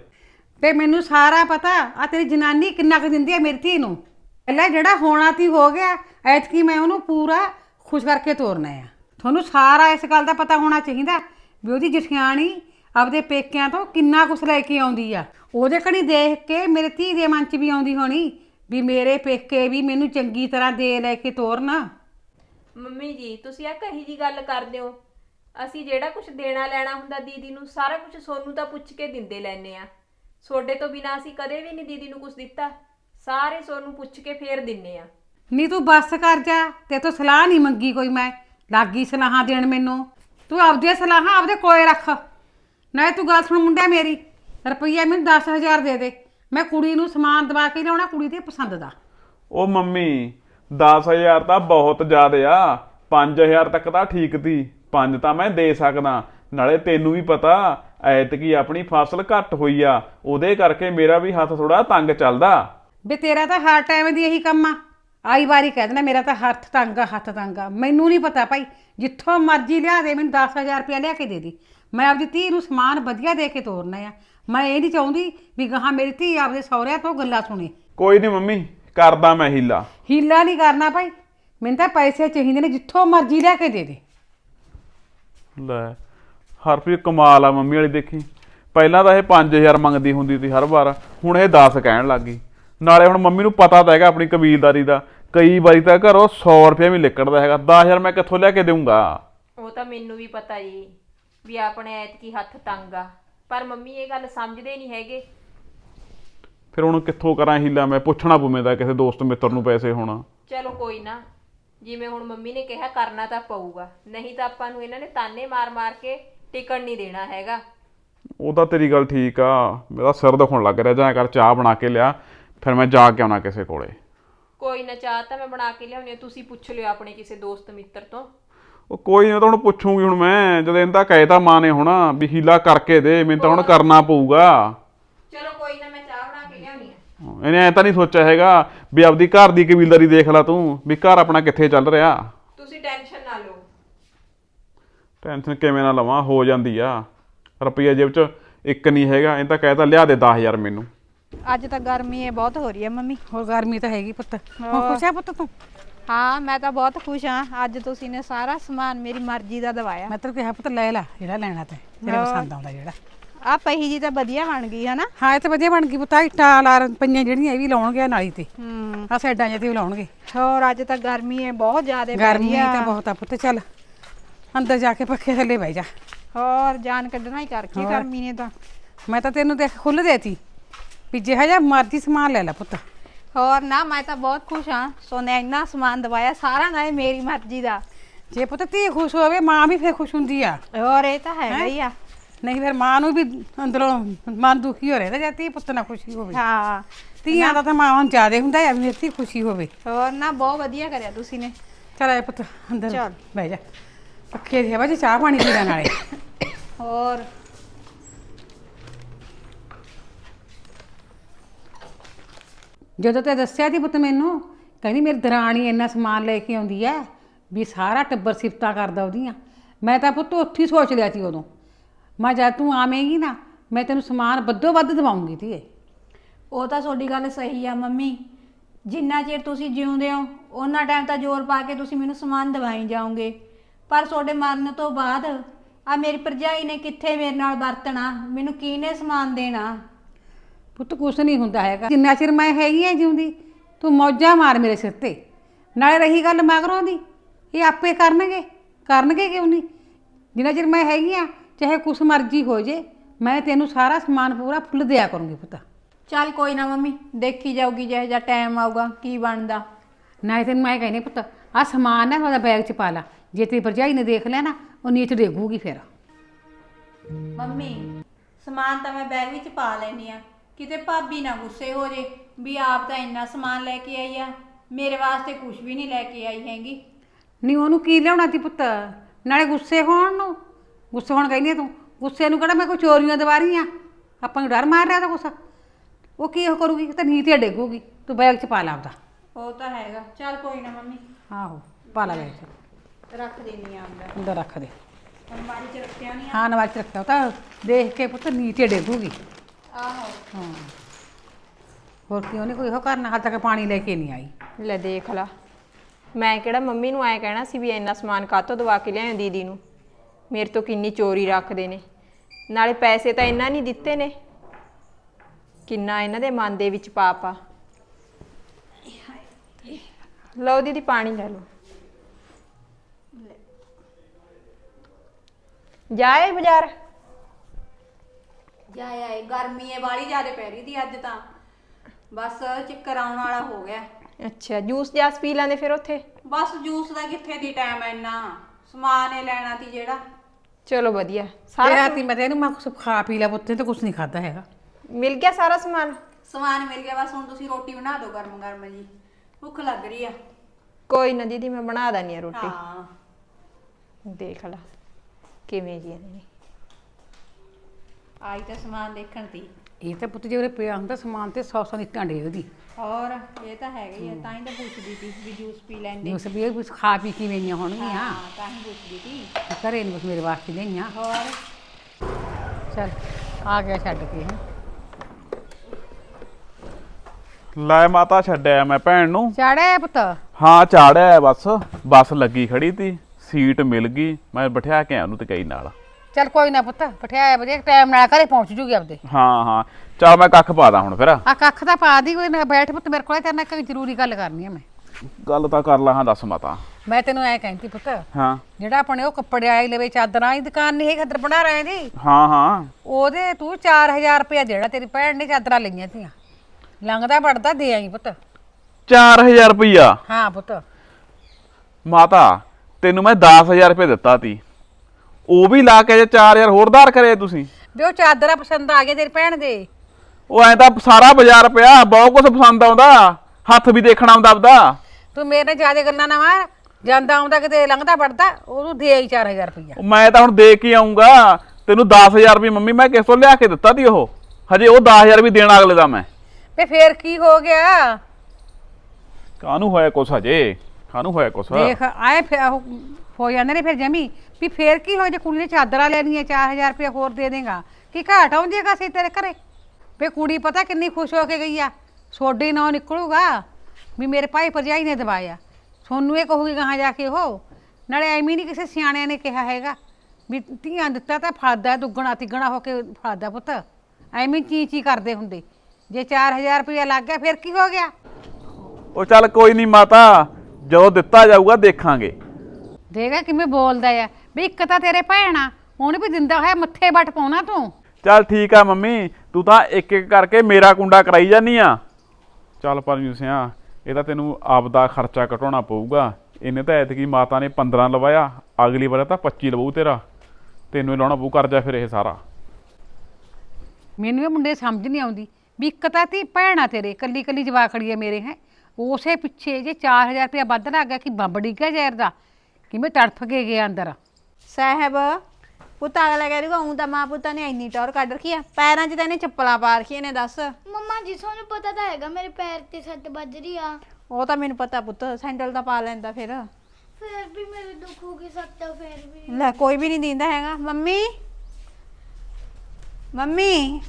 ਤੇ ਮੈਨੂੰ ਸਾਰਾ ਪਤਾ ਆ ਤੇਰੀ ਜਨਾਨੀ ਕਿੰਨਾ ਕੁ ਦਿੰਦੀ ਆ ਮੇਰੀ ਧੀ ਨੂੰ। ਪਹਿਲਾਂ ਜਿਹੜਾ ਹੋਣਾ ਤੀ ਹੋ ਗਿਆ ਐਤਕੀ ਮੈਂ ਉਹਨੂੰ ਪੂਰਾ ਖੁਸ਼ ਕਰਕੇ ਤੋਰਨਾ ਆ। ਤੁਹਾਨੂੰ ਸਾਰਾ ਇਸ ਗੱਲ ਦਾ ਪਤਾ ਹੋਣਾ ਚਾਹੀਦਾ ਵੀ ਉਹਦੀ ਜਠਿਆਣੀ ਆਪਦੇ ਪੇਕਿਆਂ ਤੋਂ ਕਿੰਨਾ ਕੁਛ ਲੈ ਕੇ ਆਉਂਦੀ ਆ। ਉਹਦੇ ਕਣੀ ਦੇਖ ਕੇ ਮੇਰੇ ਧੀ ਦੇ ਮਨ 'ਚ ਵੀ ਆਉਂਦੀ ਹੋਣੀ ਵੀ ਮੇਰੇ ਪੇਕੇ ਵੀ ਮੈਨੂੰ ਚੰਗੀ ਤਰ੍ਹਾਂ ਦੇ ਲੈ ਕੇ ਤੋਰਨਾ। ਮੰਮੀ ਜੀ ਤੁਸੀਂ ਆ ਕਹੀ ਜੀ ਗੱਲ ਕਰਦੇ ਹੋ ਅਸੀਂ ਜਿਹੜਾ ਕੁਝ ਦੇਣਾ ਲੈਣਾ ਹੁੰਦਾ ਦੀਦੀ ਨੂੰ ਸਾਰਾ ਕੁਝ ਸੋਨੂੰ ਤਾਂ ਪੁੱਛ ਕੇ ਦਿੰਦੇ ਲੈਨੇ ਆ। ਸੋਡੇ ਤੋਂ ਬਿਨਾ ਅਸੀਂ ਕਦੇ ਵੀ ਨਹੀਂ ਦੀਦੀ ਨੂੰ ਕੁਝ ਦਿੱਤਾ। ਸਾਰੇ ਸੋਨੂੰ ਪੁੱਛ ਕੇ ਫੇਰ ਦਿੰਨੇ ਆ। ਨਹੀਂ ਤੂੰ ਬੱਸ ਕਰ ਜਾ ਤੇ ਤੂੰ ਸਲਾਹ ਨਹੀਂ ਮੰਗੀ ਕੋਈ ਮੈਂ। ਲੱਗੀ ਸਲਾਹਾਂ ਦੇਣ ਮੈਨੂੰ। ਤੂੰ ਆਪਦੀਆਂ ਸਲਾਹਾਂ ਆਪਦੇ ਕੋਲੇ ਰੱਖ। ਨਾਲੇ ਤੂੰ ਗੱਲ ਸੁਣ ਮੁੰਡਿਆ ਮੇਰੀ ਰੁਪਈਆ ਮੈਨੂੰ 10000 ਦੇ ਦੇ। ਮੈਂ ਕੁੜੀ ਨੂੰ ਸਮਾਨ ਦਵਾ ਕੇ ਲਿਆਉਣਾ ਕੁੜੀ ਦੇ ਪਸੰਦ ਦਾ। ਉਹ ਮੰਮੀ 10000 ਤਾਂ ਬਹੁਤ ਜ਼ਿਆਦੇ ਆ। 5000 ਤੱਕ ਤਾਂ ਠੀਕ ਤੀ ਪੰਜ ਤਾਂ ਮੈਂ ਦੇ ਸਕਦਾ। ਨਾਲੇ ਤੈਨੂੰ ਵੀ ਪਤਾ ਐਤਕੀ ਆਪਣੀ ਫਸਲ ਘੱਟ ਹੋਈ ਆ। ਉਹਦੇ ਕਰਕੇ ਮੇਰਾ ਵੀ ਹੱਥ ਥੋੜਾ ਤੰਗ ਚੱਲਦਾ। ਵੀ ਤੇਰਾ ਤਾਂ ਹਰ ਟਾਈਮ ਦੀ ਇਹੀ ਕੰਮ ਆ। ਆਈ ਵਾਰੀ ਕਹਿ ਦੇਣਾ ਮੇਰਾ ਤਾਂ ਹੱਥ ਤੰਗ ਆ ਹੱਥ ਤੰਗ ਆ। ਮੈਨੂੰ ਨਹੀਂ ਪਤਾ ਭਾਈ ਜਿੱਥੋਂ ਮਰਜ਼ੀ ਲਿਆ ਦੇ ਮੈਨੂੰ 10000 ਰੁਪਇਆ ਲਿਆ ਕੇ ਦੇ ਦੇ। ਮੈਂ ਆਪਦੀ ਧੀ ਨੂੰ ਸਮਾਨ ਵਧੀਆ ਦੇ ਕੇ ਤੋਰਨਾ ਆ। ਮੈਂ ਇਹ ਨਹੀਂ ਚਾਹੁੰਦੀ ਵੀ ਗਾਹਾਂ ਮੇਰੀ ਧੀ ਆਪਦੇ ਸਹੁਰਿਆਂ ਤੋਂ ਗੱਲਾਂ ਸੁਣੇ। ਕੋਈ ਨਹੀਂ ਮੰਮੀ ਕਰਦਾ ਮੈਂ ਹੀਲਾ। ਹੀਲਾ ਨਹੀਂ ਕਰਨਾ ਭਾਈ। ਮੈਨੂੰ ਤਾਂ ਪੈਸੇ ਚਾਹੀਦੇ ਨੇ ਜਿੱਥੋਂ ਮਰਜ਼ੀ ਲਿਆ ਕੇ ਦੇ ਦੇ। ਲੈ ਹਰਪ੍ਰੀਤ ਕਮਾਲ ਆ ਮੰਮੀ ਵਾਲੀ ਦੇਖੀ। ਪਹਿਲਾਂ ਤਾਂ ਇਹ 5000 ਮੰਗਦੀ ਹੁੰਦੀ ਸੀ ਹਰ ਵਾਰ ਹੁਣ ਇਹ 10 ਕਹਿਣ ਲੱਗ ਗਈ। ਨਾਲੇ ਹੁਣ ਮੰਮੀ ਨੂੰ ਪਤਾ ਤਾਂ ਹੈਗਾ ਆਪਣੀ ਕਬੀਲਦਾਰੀ ਦਾ ਕਈ ਵਾਰੀ ਤਾਂ ਘਰੋਂ 100 ਰੁਪਏ ਵੀ ਲਿਕੜਦਾ ਹੈਗਾ। 10000 ਮੈਂ ਕਿੱਥੋਂ ਲਿਆ ਕੇ ਦੇਵਾਂਗਾ ਉਹ ਤਾਂ ਮੈਨੂੰ ਵੀ ਪਤਾ ਜੀ। ਵੀ ਆਪਣੇ ਐਤਕੀ ਹੱਥ ਤੰਗ ਆ। ਪਰ ਮੰਮੀ ਇਹ ਗੱਲ ਸਮਝਦੇ ਨਹੀਂ ਹੈਗੇ। ਫਿਰ ਹੁਣ ਕਿੱਥੋਂ ਕਰਾਂ ਹੀਲਾ ਮੈਂ? ਪੁੱਛਣਾ ਪਵੇਂਦਾ ਕਿਸੇ ਦੋਸਤ ਮਿੱਤਰ ਨੂੰ ਪੈਸੇ ਹੋਣਾ। ਚਲੋ ਕੋਈ ਨਾ ਜਿਵੇਂ ਹੁਣ ਮੰਮੀ ਨੇ ਕਿਹਾ ਕਰਨਾ ਤਾਂ ਪਊਗਾ। ਨਹੀਂ ਤਾਂ ਆਪਾਂ ਨੂੰ ਇਹਨਾਂ ਨੇ ਤਾਨੇ ਮਾਰ-ਮਾਰ ਕੇ ਟਿਕਣ ਨਹੀਂ ਦੇਣਾ ਹੈਗਾ। ਉਹ ਤਾਂ ਤੇਰੀ ਗੱਲ ਠੀਕ ਆ। ਮੇਰਾ ਸਿਰ ਦੁਖਣ ਲੱਗ ਰਿਹਾ ਜਾਂ ਕਰ ਚਾਹ ਬਣਾ ਕੇ ਲਿਆ ਫਿਰ ਮੈਂ ਜਾ ਕੇ ਆਉਣਾ ਕਿਸੇ ਕੋਲੇ। ਕੋਈ ਨਾ ਚਾਹ ਤਾਂ ਮੈਂ ਬਣਾ ਕੇ ਲਿਆਉਣੀ ਆ ਤੁਸੀਂ ਪੁੱਛ ਲਿਓ ਆਪਣੇ ਕਿਸੇ ਦੋਸਤ ਮਿੱਤਰ ਤੋਂ। ਉਹ ਕੋਈ ਨਹੀਂ ਤਾਂ ਹੁਣ ਪੁੱਛੂਗੀ ਹੁਣ ਮੈਂ ਜਦੋਂ ਇਹਦਾ ਕਹੇ ਤਾਂ ਮਾਂ ਨੇ ਹੋਣਾ ਵੀ ਹੀਲਾ ਕਰਕੇ ਦੇ ਮੈਨੂੰ ਤਾਂ ਹੁਣ ਕਰਨਾ ਪਊਗਾ। ਚਲੋ ਕੋਈ ਨਾ ਮੈਂ ਚਾਹ ਬਣਾ ਕੇ ਲਿਆਉਣੀ ਆ। ਇਹਨੇ ਐ ਤਾਂ ਨਹੀਂ ਸੋਚਿਆ ਹੈਗਾ ਵੀ ਆਪਦੀ ਘਰ ਦੀ ਕਬੀਲਦਾਰੀ ਦੇਖ ਲੈ ਤੂੰ ਵੀ ਘਰ ਆਪਣਾ ਕਿੱਥੇ ਚੱਲ ਰਿਹਾ। ਤੁਸੀਂ ਟੈਨਸ਼ਨ ਨਾ ਲਓ। ਟੈਨਸ਼ਨ ਕਿਵੇਂ ਨਾ ਲਵਾਂ ਹੋ ਜਾਂਦੀ ਆ। ਰੁਪਈਆ ਜੇਬ 'ਚ ਇੱਕ ਨਹੀਂ ਹੈਗਾ ਇਹ ਤਾਂ ਕਹਿ ਤਾਂ ਲਿਆ ਦੇ 10000 ਮੈਨੂੰ। ਅੱਜ ਤਾਂ ਗਰਮੀ ਹੈ ਬਹੁਤ ਹੋ ਰਹੀ ਹੈ ਮੰਮੀ। ਹੋਰ ਗਰਮੀ ਤਾਂ ਹੈਗੀ ਪੁੱਤ। ਹੁਣ ਖੁਸ਼ ਆ ਪੁੱਤ ਤੂੰ? ਹਾਂ ਮੈਂ ਤਾਂ ਬਹੁਤ ਖੁਸ਼ ਹਾਂ। ਅੱਜ ਤੁਸੀਂ ਨੇ ਸਾਰਾ ਸਮਾਨ ਮੇਰੀ ਮਰਜ਼ੀ ਦਾ ਦਵਾਇਆ। ਮੈਂ ਤੈਨੂੰ ਕਿਹਾ ਪੁੱਤ ਲੈ ਲੈ ਜਿਹੜਾ ਲੈਣਾ ਤੇ ਹੋਰ। ਪਸੰਦ ਆਉਂਦਾ ਜਿਹੜਾ। ਆ ਪਹੀ ਜੀ ਤਾਂ ਵਧੀਆ ਬਣ ਗਈ ਹੈ ਨਾ ਹਾਂ ਇਹ ਤਾਂ ਵਧੀਆ ਬਣ ਗਈ ਪੁੱਤ ਇੱਟਾਂ ਲਾਰ ਪਈਆਂ ਜਿਹੜੀਆਂ ਇਹ ਵੀ ਲਾਉਣਗੇ ਨਾਲੀ ਤੇ। ਹੂੰ। ਆ ਸਾਈਡਾਂ ਜਿਹੇ ਤੇ ਵੀ ਲਾਉਣਗੇ। ਹੋਰ ਅੱਜ ਤਾਂ ਗਰਮੀ ਹੈ ਬਹੁਤ ਜ਼ਿਆਦਾ ਗਰਮੀ ਤਾਂ ਬਹੁਤ ਆ ਪੁੱਤ ਚੱਲ ਅੰਦਰ ਜਾ ਕੇ ਪੱਖੇ ਥੱਲੇ ਬਹਿ ਜਾ। ਹੋਰ ਜਾਨ ਕੱਢਣਾ ਹੀ ਕਰਕੇ। ਗਰਮੀ ਨੇ ਤਾਂ। ਮੈਂ ਤਾਂ ਤੈਨੂੰ ਦੇਖ ਖੁੱਲ ਦੇਤੀ ਵੀ ਜਿਹੜਾ ਜਿਹਾ ਮਰਜ਼ੀ ਸਮਾਨ ਲੈ ਲੈ ਪੁੱਤ। ਹੋਰ ਨਾ ਮੈਂ ਤਾਂ ਬਹੁਤ ਖੁਸ਼ ਹਾਂ। ਸੋਨੇ ਇੰਨਾ ਸਮਾਨ ਦਵਾਇਆ ਸਾਰਾ ਨਾ ਇਹ ਮੇਰੀ ਮਰਜ਼ੀ ਦਾ। ਜੇ ਪੁੱਤ ਧੀ ਖੁਸ਼ ਹੋਵੇ ਮਾਂ ਵੀ ਫੇਰ ਖੁਸ਼ ਹੁੰਦੀ ਆ। ਹੋਰ ਇਹ ਤਾਂ ਹੈਗਾ ਹੀ? ਆ। ਨਹੀਂ ਫਿਰ ਮਾਂ ਨੂੰ ਵੀ ਅੰਦਰੋਂ ਮਨ ਦੁਖੀ ਹੋ ਰਿਹਾ ਜੇ ਧੀ ਪੁੱਤ ਨਾਲ ਖੁਸ਼ੀ ਹੋਵੇ। ਹਾਂ। ਧੀਆਂ ਦਾ ਤਾਂ ਮਾਂ ਜ਼ਿਆਦਾ ਹੁੰਦਾ ਹੈ ਵੀ ਧੀ ਖੁਸ਼ੀ ਹੋਵੇ। ਹੋਰ ਨਾ ਬਹੁਤ ਵਧੀਆ ਕਰਿਆ ਤੁਸੀਂ ਨੇ। ਚਲ ਆ ਪੁੱਤ ਅੰਦਰ ਚੱਲ। ਬਹਿ ਜਾ। ਪੱਖੇ ਦੀ ਹਵਾ ਚਾਹ ਪਾਣੀ ਪੀਣਾ ਨਾਲੇ। ਹੋਰ। ਜਦੋਂ ਤੇ ਦੱਸਿਆ ਸੀ ਪੁੱਤ ਮੈਨੂੰ, ਕਹਿੰਦੀ ਮੇਰੀ ਦਰਾਣੀ ਇੰਨਾ ਸਮਾਨ ਲੈ ਕੇ ਆਉਂਦੀ ਐ, ਵੀ ਸਾਰਾ ਟੱਬਰ ਸਿਫਤਾਂ ਕਰਦਾ ਉਹਦੀਆਂ। ਮੈਂ ਤਾਂ ਪੁੱਤ ਉੱਥੇ ਹੀ ਸੋਚ ਲਿਆ ਸੀ ਉਦੋਂ। ਮੈਂ ਜਦ ਤੂੰ ਆਵੇਂਗੀ ਨਾ, ਮੈਂ ਤੈਨੂੰ ਸਮਾਨ ਵੱਧੋ ਵੱਧ ਦਵਾਉਂਗੀ ਧੀਏ। ਉਹ ਤਾਂ ਤੁਹਾਡੀ ਗੱਲ ਸਹੀ ਆ ਮੰਮੀ। ਜਿੰਨਾ ਚਿਰ ਤੁਸੀਂ ਜਿਉਂਦੇ ਹੋ ਉਹਨਾਂ ਟਾਈਮ ਤਾਂ ਜ਼ੋਰ ਪਾ ਕੇ ਤੁਸੀਂ ਮੈਨੂੰ ਸਮਾਨ ਦਵਾਈ ਜਾਓਗੇ। ਪਰ ਤੁਹਾਡੇ ਮਰਨ ਤੋਂ ਬਾਅਦ ਆ ਮੇਰੀ ਭਰਜਾਈ ਨੇ ਕਿੱਥੇ ਮੇਰੇ ਨਾਲ ਵਰਤਣਾ, ਮੈਨੂੰ ਕਿਹਨੇ ਸਮਾਨ ਦੇਣਾ? ਪੁੱਤ ਕੁਛ ਨਹੀਂ ਹੁੰਦਾ ਹੈਗਾ। ਜਿੰਨਾ ਚਿਰ ਮੈਂ ਹੈਗੀ ਐ ਜਿਉਂਦੀ ਤੂੰ ਮੌਜਾਂ ਮਾਰ ਮੇਰੇ ਸਿਰ ਤੇ। ਨਾਲੇ ਰਹੀ ਗੱਲ ਮਗਰੋਂ ਦੀ ਇਹ ਆਪੇ ਕਰਨਗੇ। ਕਰਨਗੇ ਕਿਉਂ ਨਹੀਂ? ਜਿੰਨਾ ਚਿਰ ਮੈਂ ਹੈਗੀ ਆ ਚਾਹੇ ਕੁਛ ਮਰਜ਼ੀ ਹੋ ਜੇ ਮੈਂ ਤੈਨੂੰ ਸਾਰਾ ਸਮਾਨ ਪੂਰਾ ਫੁੱਲ ਦਿਆ ਕਰੂੰਗੀ ਪੁੱਤ। ਚੱਲ ਕੋਈ ਨਾ ਮੰਮੀ ਦੇਖੀ ਜਾਊਗੀ ਜਿਹੋ ਜਿਹਾ ਟਾਈਮ ਆਊਗਾ ਕੀ ਬਣਦਾ। ਨਾ ਤੈਨੂੰ ਮੈਂ ਕਹਿੰਦੀ ਪੁੱਤ ਆ ਸਮਾਨ ਨਾ ਉਹਦਾ ਬੈਗ 'ਚ ਪਾ ਲਾ। ਜੇ ਤੇਰੀ ਭਰਜਾਈ ਨੇ ਦੇਖ ਲਿਆ ਨਾ ਉਹ ਨੀਚ ਡੇਗੂਗੀ ਫਿਰ। ਮੰਮੀ ਸਮਾਨ ਤਾਂ ਮੈਂ ਬੈਗ ਵਿੱਚ ਪਾ ਲੈਣੀ ਆ। ਕਿਤੇ ਭਾਬੀ ਨਾ ਗੁੱਸੇ ਹੋ ਜੇ ਵੀ ਆਪ ਤਾਂ ਇੰਨਾ ਸਮਾਨ ਲੈ ਕੇ ਆਈ ਆ ਮੇਰੇ ਵਾਸਤੇ ਕੁਝ ਵੀ ਨਹੀਂ ਲੈ ਕੇ ਆਈ ਹੈਗੀ। ਨਹੀਂ ਉਹਨੂੰ ਕੀ ਲਿਆਉਣਾ ਤੀ ਪੁੱਤ? ਨਾਲੇ ਗੁੱਸੇ ਹੋਣ ਨੂੰ। ਗੁੱਸੇ ਹੋਣ ਕਹਿੰਦੀ ਆ ਤੂੰ ਗੁੱਸੇ ਨੂੰ ਕਿਹੜਾ ਮੈਂ ਕੋਈ ਚੋਰੀਆਂ ਦਵਾਰੀ ਆ ਆਪਾਂ ਨੂੰ ਡਰ ਮਾਰ ਰਿਹਾ ਤਾਂ ਕੁਛ। ਉਹ ਕੀ ਉਹ ਕਰੂਗੀ? ਤਾਂ ਨੀਂਦ ਤੇ ਡੇਗੂਗੀ। ਤੂੰ ਬੈਗ 'ਚ ਪਾ ਲਾ ਆਪਦਾ। ਉਹ ਤਾਂ ਹੈਗਾ। ਚੱਲ ਕੋਈ ਨਾ ਮੰਮੀ। ਆਹੋ ਪਾ ਲਾ ਬੈਗ 'ਚ। ਰੱਖ ਦੇਣੀ ਆ ਅੰਦਰ ਅੰਦਰ ਰੱਖ ਦੇ। ਅਲਮਾਰੀ 'ਚ ਰੱਖਿਆ ਨਹੀਂ ਹਾਂ ਨਵਾਜ਼ 'ਚ ਰੱਖਿਆ। ਉਹ ਤਾਂ ਦੇਖ ਕੇ ਪੁੱਤ ਨੀਂਦ ਤੇ ਡੇਗੂਗੀ। ਆਹੋ। ਹਾਂ। ਹੋਰ ਕੀ ਉਹਨੇ ਕੋਈ ਉਹ ਕਰਨਾ ਹਾਲ ਤੱਕ ਪਾਣੀ ਲੈ ਕੇ ਨਹੀਂ ਆਈ। ਲੈ ਦੇਖ ਲਾ। ਮੈਂ ਕਿਹੜਾ ਮੰਮੀ ਨੂੰ ਐ ਕਹਿਣਾ ਸੀ ਵੀ ਇੰਨਾ ਸਮਾਨ ਕਾਹਤੋਂ ਦਵਾ ਕੇ ਲਿਆਏ ਦੀਦੀ ਨੂੰ? ਮੇਰੇ ਤੋਂ ਕਿੰਨੀ ਚੋਰੀ ਰੱਖਦੇ ਨੇ। ਨਾਲੇ ਪੈਸੇ ਤਾਂ ਇਹਨਾਂ ਨਹੀਂ ਦਿੱਤੇ ਨੇ। ਕਿੰਨਾ ਇਹਨਾਂ ਦੇ ਮਨ ਦੇ ਵਿੱਚ ਪਾਪ ਆ। ਲਓ ਦੀਦੀ ਪਾਣੀ ਲੈ ਲਓ। ਜਾਏ ਬਾਜ਼ਾਰ। ਜਾਏ ਆਏ ਗਰਮੀ ਏ ਵਾਲੀ ਜ਼ਿਆਦੇ ਪੈ ਰਹੀ ਦੀ ਅੱਜ ਤਾਂ। ਬਸ ਚੱਕਰ ਆਉਣ ਵਾਲਾ ਹੋ ਗਿਆ। ਅੱਛਾ ਜੂਸ ਜਾਸ ਪੀ ਲੈਂਦੇ ਫਿਰ ਉੱਥੇ? ਬਸ ਜੂਸ ਦਾ ਕਿੱਥੇ ਦੀ ਟਾਈਮ ਇੰਨਾ? ਸਮਾਨ ਏ ਲੈਣਾ ਤੀ ਜਿਹੜਾ। ਚਲੋ ਵਧੀਆ। ਤੇ ਸਾਰਾ ਰਾਤੀ ਮੈਂ ਤੈਨੂੰ ਮੈਂ ਕੁਛ ਖਾ ਪੀ ਲਿਆ ਪੁੱਤ ਨੇ ਤਾਂ ਕੁਛ ਨਹੀਂ ਖਾਦਾ ਹੈਗਾ। ਮਿਲ ਗਿਆ ਸਾਰਾ ਸਮਾਨ? ਸਮਾਨ ਮਿਲ ਗਿਆ ਬਸ ਹੁਣ ਤੁਸੀਂ ਰੋਟੀ ਬਣਾ ਦਿਓ ਗਰਮ ਗਰਮ ਜੀ। ਭੁੱਖ ਲੱਗ ਰਹੀ ਆ। ਕੋਈ ਨਾ ਦੀਦੀ ਮੈਂ ਬਣਾ ਦਾਨੀ ਆ ਰੋਟੀ। ਹਾਂ। ਦੇਖ ਲਾ ਕਿਵੇਂ ਜੀ ਨੇ ਆਈ ਤਾਂ ਸਮਾਨ ਦੇਖਣ ਤੀ ਇਹ ਤਾਂ ਪੁੱਤ ਜੇ ਉਰੇ ਪਿਆ ਹੁੰਦਾ ਸਮਾਨ ਤੇ ਸੌ ਸੌ ਨਿੱਕਾਂ ਡੇਗਦੀ ਹੋਰ ਇਹ ਤਾਂ ਹੈਗਾ ਹੀ ਆ ਤਾਂ ਹੀ ਤਾਂ ਪੁੱਛਦੀ ਤੀ ਵੀ ਜੂਸ ਪੀ ਲੈਂਦੇ। ਜੂਸ ਵੀ ਇਹ ਕੁਛ ਖਾ ਪੀ ਕਿਵੇਂ ਨਹੀਂ ਹੋਣਗੀਆਂ। ਹਾਂ ਤਾਂ ਹੀ ਪੁੱਛਦੀ ਤੀ ਘਰੇ ਕੁਛ ਮੇਰੇ ਵਾਸਤੇ ਲਈਆਂ ਹੋਰ? ਚੱਲ ਆ ਗਿਆ ਛੱਡ ਕੇ। ਹੈਂ। ਲੈ ਮਾਤਾ ਛੱਡਿਆ ਮੈਂ ਭੈਣ ਨੂੰ। ਚਾੜਿਆ ਪੁੱਤ? ਹਾਂ ਚਾੜਿਆ ਬਸ। ਬੱਸ ਲੱਗੀ ਖੜੀ ਤੀ ਸੀਟ ਮਿਲ ਗਈ। ਮੈਂ ਬਿਠਾ ਕੇ ਆਇਆ ਉਹਨੂੰ ਤੇ ਕਈ ਨਾਲ। ਚੱਲ ਕੋਈ ਨਾ ਪੁੱਤ ਪਠਿਆਇਆ ਵਧੀਆ ਟਾਈਮ ਨਾਲ ਘਰੇ ਪਹੁੰਚ ਜੂਗੀ ਆਪਦੇ। ਹਾਂ ਹਾਂ। ਚਲ ਮੈਂ ਕੱਖ ਪਾਦਾ ਹੁਣ ਫਿਰ। ਆ ਕੱਖ ਤਾਂ ਪਾ ਦੀ ਕੋਈ ਨਾ ਬੈਠ ਪੁੱਤ ਮੇਰੇ ਕੋਲੇ ਤੇਰੇ ਨਾਲ ਕੋਈ ਜ਼ਰੂਰੀ ਗੱਲ ਕਰਨੀ ਆ ਮੈਂ। ਗੱਲ ਤਾਂ ਕਰ ਲਾ ਹਾਂ ਦੱਸ ਮਾਤਾ। ਮੈਂ ਤੈਨੂੰ ਐ ਕਹਿੰਦੀ ਪੁੱਤ ਹਾਂ। ਜਿਹੜਾ ਆਪਣੇ ਉਹ ਕੱਪੜੇ ਆਏ ਲਵੇ ਚਾਦਰਾਂ ਦੀ ਦੁਕਾਨ ਨਹੀਂ ਹੈ ਖੱਦਰ ਬਣਾ ਰਹੇ ਦੀ? ਹਾਂ ਹਾਂ। ਉਹਦੇ ਤੂੰ 4000 ਰੁਪਇਆ ਜਿਹੜਾ ਤੇਰੀ ਭੈਣ ਨੇ ਚਾਦਰਾਂ ਲਈਆਂ ਤੀਆਂ। ਲੰਘਦਾ ਵੜਦਾ ਦੇ ਆਈ ਪੁੱਤ। 4000 ਰੁਪਈਆ? ਹਾਂ ਪੁੱਤ। ਮਾਤਾ ਤੈਨੂੰ ਮੈਂ 10000 ਰੁਪਏ ਦਿੱਤਾ ਤੀ। ਉਹ ਵੀ ਲਾ ਕੇ ਜੇ 4000 ਹੋਰ ਧਾਰ ਕਰੇ ਤੁਸੀਂ। ਵੀ ਉਹ ਚਾਦਰਾਂ ਪਸੰਦ ਆ ਗਏ ਤੇਰੀ ਭੈਣ ਦੇ। ਉਹ ਐ ਤਾਂ ਸਾਰਾ ਬਾਜ਼ਾਰ ਪਿਆ ਬਹੁਤ ਕੁਝ ਪਸੰਦ ਆਉਂਦਾ। ਹੱਥ ਵੀ ਦੇਖਣਾ ਆਉਂਦਾ ਆਪਦਾ। ਤੂੰ ਮੇਰੇ ਨਾਲ ਜ਼ਿਆਦਾ ਗੱਲਾਂ ਨਾ ਮਾਰ ਜਾਂਦਾ ਆਉਂਦਾ ਕਿਤੇ ਲੰਘਦਾ ਵੜਦਾ ਉਹਨੂੰ ਦੇ ਆਈ 4000 ਰੁਪਇਆ ਉਹ ਮੈਂ ਤਾਂ ਹੁਣ ਦੇ ਕੇ ਆਉਂਗਾ ਤੈਨੂੰ 10000 ਰੁਪਏ ਮੰਮੀ ਮੈਂ ਕਿਸ ਤੋਂ ਲਿਆ ਕੇ ਦਿੱਤਾ ਤੀ ਉਹ। ਹਜੇ ਉਹ 10000 ਵੀ ਦੇਣਾ ਅਗਲੇ ਦਾ ਮੈਂ। ਵੇ ਫੇਰ ਕੀ ਹੋ ਗਿਆ? ਕਾਹਨੂੰ ਹੋਇਆ ਕੁਛ ਹਜੇ? ਕਾਹਨੂੰ ਹੋਇਆ ਕੁਛ? ਦੇਖ ਆਏ ਉਹ ਹੋ ਜਾਂਦੇ ਨੇ ਫਿਰ ਜਮੀ। ਵੀ ਫੇਰ ਕੀ ਹੋ ਜੇ ਕੁੜੀ ਨੇ ਚਾਦਰਾਂ ਲੈਣੀਆਂ 4000 ਰੁਪਏ ਹੋਰ ਦੇ ਦੇਗਾ। ਕੀ ਘਾਟ ਆਉਂਦੀ ਹੈਗਾ ਤੇਰੇ ਘਰੇ? ਵੇ ਕੁੜੀ ਪਤਾ ਕਿੰਨੀ ਖੁਸ਼ ਹੋ ਕੇ ਗਈ ਆ। ਸੋਡੇ ਨਾਂ ਨਿਕਲੂਗਾ। ਵੀ ਮੇਰੇ ਭਾਈ ਭਰਜਾਈ ਨੇ ਦਵਾਇਆ। ਸੋਨੂੰ ਇਹ ਕਹੂਗੀ ਕਹਾਂ ਜਾ ਕੇ ਉਹ। ਨਾਲੇ ਐਵੇਂ ਨਹੀਂ ਕਿਸੇ ਸਿਆਣਿਆਂ ਨੇ ਕਿਹਾ ਹੈਗਾ। ਵੀ ਧੀਆਂ ਦਿੱਤਾ ਤਾਂ ਫਾਦਾ ਦੁੱਗਣਾ, ਤਿੱਗਣਾ ਹੋ ਕੇ ਫਾਦਾ ਪੁੱਤ। ਐਵੇਂ ਚੀ ਚੀ ਕਰਦੇ ਹੁੰਦੇ। ਜੇ 4000 ਰੁਪਇਆ ਲੱਗ ਗਿਆ, ਫਿਰ ਕੀ ਹੋ ਗਿਆ? ਉਹ ਚੱਲ ਕੋਈ ਨਹੀਂ ਮਾਤਾ। ਜਦੋਂ ਦਿੱਤਾ ਜਾਊਗਾ, ਦੇਖਾਂਗੇ। ਦੇਗਾ ਕਿਵੇਂ ਬੋਲਦਾ ਆ। ਵੀ ਇੱਕ ਤਾਂ ਤੇਰੇ ਭੈਣ ਉਹਨੂੰ ਵੀ ਦਿੰਦਾ ਹੋਇਆ ਮੱਥੇ ਵੱਟ ਪਾਉਣਾ ਤੂੰ। ਚੱਲ ਠੀਕ ਆ ਮੰਮੀ ਤੂੰ ਤਾਂ ਇੱਕ ਇੱਕ ਕਰਕੇ ਮੇਰਾ ਕੁੰਡਾ ਕਰਾਈ ਜਾਨੀ ਆ। ਚੱਲ ਪਰਮਿਊ ਸਿਆ ਇਹ ਤਾਂ ਤੈਨੂੰ ਆਪਦਾ ਖਰਚਾ ਘਟਾਉਣਾ ਪਊਗਾ। ਇਹਨੇ ਤਾਂ ਐਤਕੀ ਮਾਤਾ ਨੇ 15 ਲਵਾਇਆ ਅਗਲੀ ਵਾਰ ਤਾਂ 25 ਲਵਾਉ ਤੇਰਾ। ਤੈਨੂੰ ਹੀ ਲਾਉਣਾ ਪਊ ਕਰਜ਼ਾ ਫਿਰ ਇਹ ਸਾਰਾ। ਮੈਨੂੰ ਇਹ ਮੁੰਡੇ ਸਮਝ ਨਹੀਂ ਆਉਂਦੀ ਵੀ ਇੱਕ ਤਾਂ ਤੀ ਭੈਣ ਆ ਤੇਰੇ ਕੱਲੀ ਕੱਲੀ ਜਵਾਕੜੀ ਆ ਮੇਰੇ ਹੈ। ਉਸੇ ਪਿੱਛੇ ਜੇ 4000 ਰੁਪਇਆ ਵੱਧ ਲੱਗ ਗਿਆ ਕਿ ਬੰਬ ਡਿੱਗਾ ਜ਼ਹਿਰ ਦਾ। ਕਿਵੇਂ ਤੜਫ ਕੇ ਗਿਆ ਅੰਦਰ। ਸਾਹਿਬ ਪੁੱਤ ਅਗਲਾ ਕਹਿ ਦੂਗਾ ਉਂ ਤਾਂ ਮਾਂ ਪੁੱਤਾਂ ਨੇ ਇੰਨੀ ਟੌਰ ਕੱਢ ਰੱਖੀ ਆ। ਪੈਰਾਂ 'ਚ ਤਾਂ ਇਹਨੇ ਚੱਪਲਾਂ ਪਾ ਰੱਖੀਆਂ ਨੇ ਦੱਸ। ਮੰਮਾ ਜੀ ਤੁਹਾਨੂੰ ਪਤਾ ਤਾਂ ਹੈਗਾ ਮੇਰੇ ਪੈਰ ਤੇ ਸੱਟ ਵੱਜ ਰਹੀ ਆ। ਉਹ ਤਾਂ ਮੈਨੂੰ ਪਤਾ ਪੁੱਤ ਸੈਂਡਲ ਤਾਂ ਪਾ ਲੈਂਦਾ ਫਿਰ। ਫਿਰ ਵੀ ਮੇਰੇ ਦੁੱਖ ਹੋ ਗਈ ਸੱਟ ਫਿਰ ਵੀ। ਲੈ ਕੋਈ ਵੀ ਨਹੀਂ ਦਿੰਦਾ ਹੈਗਾ। Mummy mummy.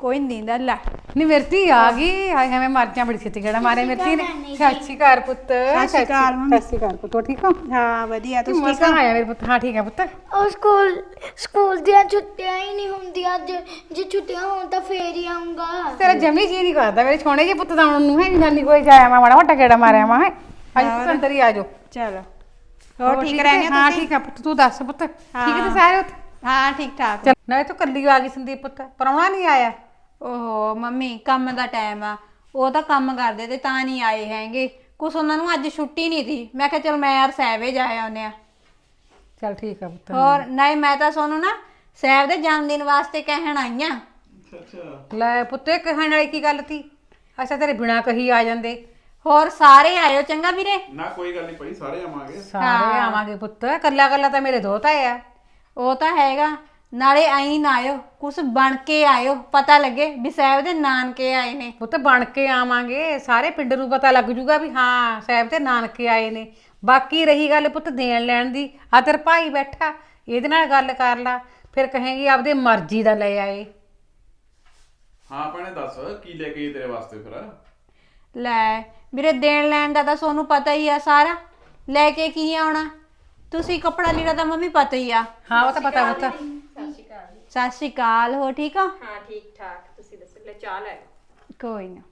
ਕੋਈ ਨਹੀਂ ਦਿੰਦਾ ਲੈ। ਨਹੀਂ ਮਿਰਤੀ ਆ ਗਈ। ਹਾਏ ਹਾਏ ਮੈਂ ਮਰ ਜਾ ਬੜੀ ਛੇਤੀ। ਗੜਾ ਮਾਰੇ ਮਿਰਤੀ ਨੇ? ਸਤਿ ਸ਼੍ਰੀ ਅਕਾਲ ਪੁੱਤ। ਸਤਿ ਸ਼੍ਰੀ ਅਕਾਲ ਮੰਮੀ। ਸਤਿ ਸ਼੍ਰੀ ਅਕਾਲ ਪੁੱਤ। ਹੋਰ ਠੀਕ ਹੋ? ਹਾਂ ਵਧੀਆ। ਤੂੰ ਮਸਾਂ ਆਇਆ ਮੇਰੇ ਪੁੱਤ। ਹਾਂ ਠੀਕ ਹੈ ਪੁੱਤ। ਉਹ ਸਕੂਲ ਸਕੂਲ ਦੀਆਂ ਛੁੱਟੀਆਂ ਹੀ ਨਹੀਂ ਹੁੰਦੀਆਂ। ਜੇ ਜੇ ਛੁੱਟੀਆਂ ਹੋਣ ਤਾਂ ਫੇਰ ਹੀ ਆਉਂਗਾ ਤੇਰਾ ਜਮੀ ਜੀ ਨਹੀਂ ਕਰਦਾ। ਮੇਰੇ ਛੋਣੇ ਜੇ ਪੁੱਤ ਦਾ ਨੂੰ ਹੈ ਨਾਨੀ ਕੋਈ ਜਾਇਆ ਮੈਂ ਮਾੜਾ ਮੋਟਾ ਗੇੜਾ ਮਾਰਿਆ ਮੈਂ ਅੱਜ ਹੀ। ਆ ਜਾਓ। ਚਲੋ। ਹੋਰ ਠੀਕ ਰਹਿੰਦੇ ਹੋ ਹਾਂ ਤੁਸੀਂ? ਠੀਕ ਹੈ ਪੁੱਤ। ਤੂੰ ਦੱਸ ਪੁੱਤ। ਠੀਕ ਹੈ। ਤੇ ਸਾਰੇ ਹਾਂ ਠੀਕ ਠਾਕ ਨਾ ਤੂੰ ਕੱਲੀ ਆ ਗਈ ਸੰਦੀਪ ਪੁੱਤ। ਪਰਉਣਾ ਨਹੀਂ ਆਇਆ? ਓਹੋ ਮੰਮੀ ਕੰਮ ਦਾ ਟਾਈਮ ਆ। ਉਹ ਤਾਂ ਕੰਮ ਕਰਦੇ ਤੇ ਤਾਂ ਨਹੀਂ ਆਏ ਹੈਗੇ। ਕੁਛ ਉਹਨਾਂ ਨੂੰ ਅੱਜ ਛੁੱਟੀ ਨਹੀਂ ਸੀ। ਮੈਂ ਕਿਹਾ ਚਲ ਮੈਂ ਯਾਰ ਸਹਿਵੇ ਜਾ ਆਉਂਦੇ ਆ ਚਲ ਠੀਕ ਹੈ ਪੁੱਤ। ਹੋਰ ਨਹੀਂ ਮੈਂ ਤਾਂ ਸੋਨੂੰ ਨਾ ਸਹਿਬ ਦੇ ਜਨਮ ਦਿਨ ਵਾਸਤੇ ਕਹਿਣ ਆਈ ਆ ਲੈ ਪੁੱਤੇ ਕਹਿਣ ਵਾਲੀ ਕੀ ਗੱਲ ਤੀ ਅੱਛਾ ਤੇਰੇ ਬਿਨਾ ਕਹੀ ਆ ਜਾਂਦੇ। ਹੋਰ ਸਾਰੇ ਆਇਓ ਚੰਗਾ ਵੀਰੇ? ਨਾ ਕੋਈ ਗੱਲ ਨਹੀਂ ਭਾਈ ਸਾਰੇ ਆਵਾਂਗੇ। ਸਾਰੇ ਆਵਾਂਗੇ ਪੁੱਤ। ਕੱਲਾ ਕੱਲਾ ਤਾਂ ਮੇਰੇ ਦੋਤਾ ਆ। ਉਹ ਤਾਂ ਹੈਗਾ। ਨਾਲੇ ਐਂ ਨਾ ਆਇਓ ਕੁਛ ਬਣ ਕੇ ਆਇਓ ਪਤਾ ਲੱਗੇ ਵੀ ਸਾਹਿਬ ਦੇ ਨਾਨਕੇ ਆਏ ਨੇ। ਪੁੱਤ ਬਣ ਕੇ ਆਵਾਂਗੇ ਸਾਰੇ ਪਿੰਡ ਨੂੰ ਪਤਾ ਲੱਗ ਜੂਗਾ ਵੀ ਹਾਂ ਸਾਹਿਬ ਤੇ ਨਾਨਕੇ ਆਏ ਨੇ। ਬਾਕੀ ਰਹੀ ਗੱਲ ਪੁੱਤ ਦੇਣ ਲੈਣ ਦੀ ਆ ਤੇਰਾ ਭਾਈ ਬੈਠਾ ਇਹਦੇ ਨਾਲ ਗੱਲ ਕਰ ਲਾ ਫਿਰ ਕਹੇਗੀ ਆਪਦੇ ਮਰਜ਼ੀ ਦਾ ਲੈ ਆਏ। ਹਾਂ ਭੈਣੇ ਦੱਸ ਕੀ ਲੈ ਕੇ ਆਈ ਤੇਰੇ ਵਾਸਤੇ ਫਿਰ? ਲੈ ਵੀਰੇ ਦੇਣ ਲੈਣ ਦਾ ਤਾਂ ਤੁਹਾਨੂੰ ਪਤਾ ਹੀ ਆ ਸਾਰਾ। ਲੈ ਕੇ ਕੀ ਆਉਣਾ? ਤੁਸੀਂ ਕੱਪੜਾ ਲੀੜਾ ਤਾਂ ਮੰਮੀ ਪਤਾ ਹੀ ਆ। ਹਾਂ ਉਹ ਤਾਂ ਪਤਾ ਪੁੱਤ। ਸਤਿ ਸ਼੍ਰੀ ਅਕਾਲ ਹੋ ਠੀਕ ਆ ਹਾਂ ਠੀਕ ਠਾਕ ਤੁਸੀਂ ਦੱਸੋ ਲੈ ਚਾਹ ਲੈ ਕੋਈ ਨਾ।